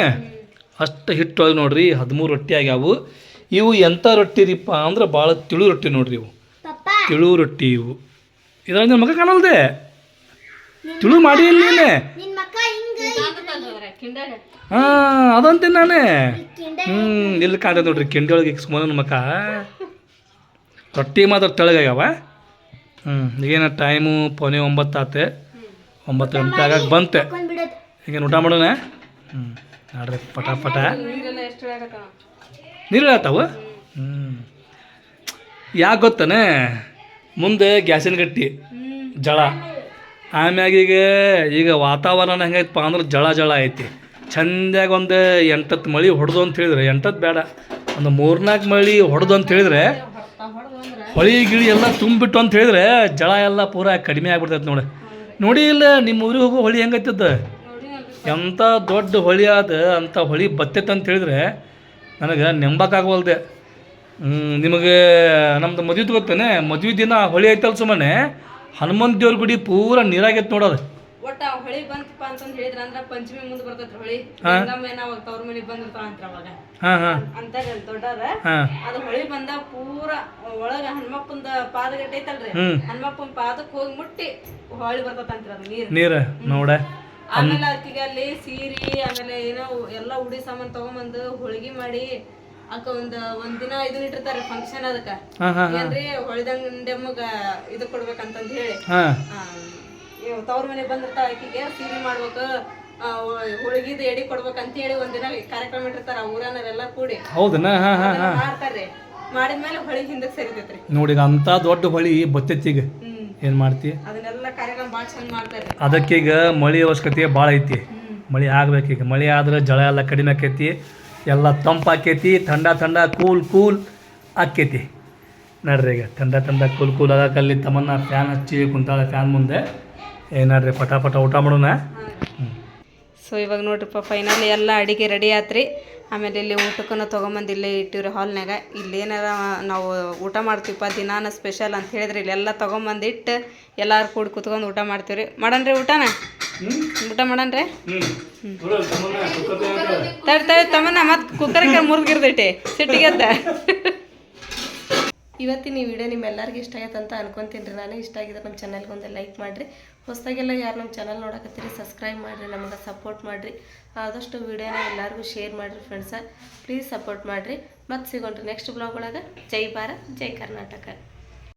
ಅಷ್ಟು ಹಿಟ್ಟು ಒಳಗೆ ನೋಡ್ರಿ ಹದಿಮೂರು ರೊಟ್ಟಿ ಆಗ್ಯಾವು. ಇವು ಎಂಥ ರೊಟ್ಟಿ ರೀಪ್ಪ ಅಂದ್ರೆ ಭಾಳ ತಿಳು ರೊಟ್ಟಿ ನೋಡ್ರಿ ಇವು. ಪಪ್ಪ. ತಿಳು ರೊಟ್ಟಿ ಇವು. ಇದ್ರಾಗ ನಿಮ್ಮ ಮಗ ಕಾಣಲ್ದೆ? ತಿಳು ಮಾಡಿ ನೀನೆ ನಿನ್. ಮಕ್ಕ ಹಿಂಗ ಕಿಂಡಾಗ. ಹಾಂ ಅದಂತೆ ನಾನೇ. ಕಿಂಡ ಹ್ಞೂ ಇಲ್ಲಿ ಕಾಣ್ತದೆ ನೋಡ್ರಿ ಕಿಂಡಿ ಒಳಗೆ ಸುಮ್ಮನೆ ಮಕ್ಕ ರೊಟ್ಟಿ ಮಾತ್ರ ತೆಳಗಾಗ್ಯಾವ. ಹ್ಞೂ ಈಗೇನ ಟೈಮು ಪೊನೆ ಒಂಬತ್ತು ಆತೆ ಒಂಬತ್ತು ಗಂಟೆ ಆಗಕ್ಕೆ ಬಂತೆ. ಈಗೇನು ಊಟ ಮಾಡೋಣ? ಹ್ಞೂ ನೋಡ್ರಿ ಪಟ ಪಟ ನೀರು ಹೇಳ್ತಾವ ಹ್ಞೂ ಯಾಕೆ ಗೊತ್ತಾನೆ? ಮುಂದೆ ಗ್ಯಾಸಿನ ಗಟ್ಟಿ ಜಳ. ಆಮ್ಯಾಗ ಈಗ ಈಗ ವಾತಾವರಣ ಹೆಂಗೈತಪ್ಪ ಅಂದ್ರೆ ಜಳ ಜಳ ಐತಿ. ಚಂದಾಗ ಒಂದು ಎಂಟತ್ತು ಮಳೆ ಹೊಡೆದು ಅಂತ ಹೇಳಿದ್ರೆ ಎಂಟತ್ತು ಬೇಡ ಒಂದು ಮೂರ್ನಾಲ್ಕು ಮಳೆ ಹೊಡೆದು ಅಂತ ಹೇಳಿದ್ರೆ ಹೊಳಿ ಗಿಳಿ ಎಲ್ಲ ತುಂಬಿಟ್ಟು ಅಂತ ಹೇಳಿದ್ರೆ ಜಳ ಎಲ್ಲ ಪೂರ ಕಡಿಮೆ ಆಗ್ಬಿಡ್ತೈತೆ ನೋಡಿ. ನೋಡಿ ಇಲ್ಲ ನಿಮ್ಮ ಊರಿಗೆ ಹೋಗೋ ಹೊಳಿ ಹೆಂಗೈತದ? ಎಂಥ ದೊಡ್ಡ ಹೊಳಿ ಆದ ಅಂಥ ಹೊಳಿ ಬತ್ತೈತೆ ಅಂತ ಹೇಳಿದ್ರೆ ನನಗೆ ನೆಂಬಕ್ಕಾಗವಲ್ದೆ ನಿಮಗೆ ನಮ್ಮದು ಮದುವೆ ಗೊತ್ತೇನೆ? ಮದುವೆ ದಿನ ಹೊಳಿ ಐತಲ್ಲ ಸುಮ್ಮನೆ ಹನುಮಂತ ದೇವ್ರ ಗುಡಿ ಪೂರ ನೀರಾಗೈತೆ ನೋಡೋದು ಒಟ್ಟ ಹೊಳಿ ಬಂತಪ್ಪ ಅಂತಂದ್ ಹೇಳಿದ್ರ ಅಂದ್ರ ಪಂಚಮಿ ಮುಂದ್ ಬರ್ತೈತ್ರಿ ಹೊಳಿ. ಗಂಗಮ್ಮೇನ ಅವಾಗ ತವ್ರ ಮನೆಗ್ ಬಂದಿರ್ತಾಳ ಅಂತ ಅವಾಗ. ಹಾಂ ಹಾಂ. ಅಂತಾರ ದೊಡ್ಡದ ಅದು ಹೊಳಿ ಬಂದ ಪೂರ ಒಳಗ ಹನುಮಪ್ಪಂದ ಪಾದಗಟ್ಟೆ ಐತಲ್ರಿ. ಹ್ಮ್. ಹನುಮಪ್ಪನ ಪಾದಕ್ ಹೋಗಿ ಮುಟ್ಟಿ ಹೊಳಿ ಬರ್ತೈತಂತ್ರಿ ನೀರ್. ನೀರು ನೋಡ. ಆಮೇಲೆ ಆಕಿಗೆ ಅಲ್ಲಿ ಸೀರಿ ಆಮೇಲೆ ಏನೋ ಎಲ್ಲ ಉಡಿ ಸಾಮಾನ್ ತಗೊಂಬಂದು ಹೋಳಿಗೆ ಮಾಡಿ ಅಕ್ಕ ಒಂದ್ ಒಂದ್ ದಿನ ಇದನ್ನ ಇಟ್ಟಿರ್ತಾರೆ ಫಂಕ್ಷನ್ ಅದಕ್ಕ. ಅಂದ್ರೆ ಹಾಂ ಏನ್ರಿ ಹೊಳಿದಂಡೆಮ್ಮಗ ಇದು ಕೊಡ್ಬೇಕಂತಂದ್ ಹೇಳಿ. ತವ್ರ ಮನೆ ಬಂದಿರ್ತಾವ ಆಕಿಗೆ ಸೀರೆ ಮಾಡ್ಬೇಕು ಹೋಳಿಗಿದ ಎಡಿ ಕೊಡ್ಬೇಕಂತ ಹೇಳಿ ಒಂದಿನ ಕಾರ್ಯಕ್ರಮ ಇಟ್ಟಿರ್ತಾರ ಊರನರೆಲ್ಲ ಕೂಡಿ. ಹೌದನ? ಮಾಡ್ತಾರ್ರಿ ಮಾಡಿದ್ಮೇಲೆ ಹೊಳಿ ಹಿಂದಕ್ ಸರಿತೈತ್ರಿ. ನೋಡಿ ಅಂತ ದೊಡ್ಡ ಹೊಳಿ ಬತ್ತೈತಿ ಈಗ. ಏನು ಮಾಡ್ತಿ? ಅದಕ್ಕೆ ಈಗ ಮಳೆ ಅವಶ್ಯಕತೆ ಭಾಳ ಐತಿ. ಮಳೆ ಆಗ್ಬೇಕೀಗ ಮಳೆ ಆದ್ರೆ ಜಳ ಎಲ್ಲ ಕಡಿಮೆ ಆಕೈತಿ. ಎಲ್ಲ ತಂಪು ಆಕೈತಿ. ಥಂಡ ಥಂಡ ಕೂಲ್ ಕೂಲ್ ಆಕೈತಿ. ನಡ್ರಿ ಈಗ. ಥಂಡ ಥಂಡ ಕೂಲ್ ಕೂಲ್ ಆಗಕ್ಕೆ ಅಲ್ಲಿ ತಮ್ಮನ್ನ ಫ್ಯಾನ್ ಹಚ್ಚಿ ಕುಂತಾಳ ಫ್ಯಾನ್ ಮುಂದೆ. ಏ ನಡ್ರಿ ಪಟ ಪಟ ಊಟ ಮಾಡೋಣ. ಹ್ಞೂ ಸೊ ಇವಾಗ ನೋಡ್ರಿಪ್ಪ ಫೈನಲ್ ಎಲ್ಲ ಅಡಿಗೆ ರೆಡಿ ಆತ್ರಿ. ಆಮೇಲೆ ಇಲ್ಲಿ ಊಟಕ್ಕೂ ತೊಗೊಂಬಂದು ಇಲ್ಲೇ ಇಟ್ಟಿವ್ರಿ ಹಾಲ್ನಾಗ ಇಲ್ಲಿ ಏನಾರ ನಾವು ಊಟ ಮಾಡ್ತೀವಪ್ಪ ದಿನಾನ ಸ್ಪೆಷಲ್ ಅಂತ ಹೇಳಿದ್ರೆ ಇಲ್ಲೆಲ್ಲ ತೊಗೊಂಬಂದು ಇಟ್ಟು ಎಲ್ಲಾರು ಕೂಡಿ ಕುತ್ಕೊಂಡು ಊಟ ಮಾಡ್ತೀವಿ ರೀ ಮಾಡನ್ರಿ ಊಟನ? ಊಟ ಮಾಡನ್ರಿ? ತಡಿ ತಡಿ ತಮ್ಮನ್ನ ಮತ್ತೆ ಕುಕ್ಕರ್ಗೆ ಸಿಟ್ಟಿಗೆ ಸಿಟ್ಟಿಗೆದ್ದ. ಇವತ್ತಿನ ಈ ವಿಡಿಯೋ ನಿಮ್ಮೆಲ್ಲರಿಗೂ ಇಷ್ಟ ಆಗೈತೆ ಅಂತ ಅನ್ಕೊಂತೀನಿ ರೀ. ನಾನು ಇಷ್ಟ ಆಗಿದ್ರೆ ನಮ್ಮ ಚಾನಲ್ಗೆ ಒಂದು ಲೈಕ್ ಮಾಡಿರಿ. ಹೊಸದಾಗೆಲ್ಲ ಯಾರು ನಮ್ಮ ಚಾನಲ್ ನೋಡಕತ್ತೀರಿ ಸಬ್ಸ್ಕ್ರೈಬ್ ಮಾಡಿರಿ, ನಮಗೆ ಸಪೋರ್ಟ್ ಮಾಡಿರಿ. ಆದಷ್ಟು ವಿಡಿಯೋನ ಎಲ್ಲರಿಗೂ ಶೇರ್ ಮಾಡಿರಿ ಫ್ರೆಂಡ್ಸ ಪ್ಲೀಸ್ ಸಪೋರ್ಟ್ ಮಾಡಿರಿ. ಮತ್ತೆ ಸಿಗೋಣ್ರಿ ನೆಕ್ಸ್ಟ್ ಬ್ಲಾಗ್ ಒಳಗೆ. ಜೈ ಭಾರತ್, ಜೈ ಕರ್ನಾಟಕ.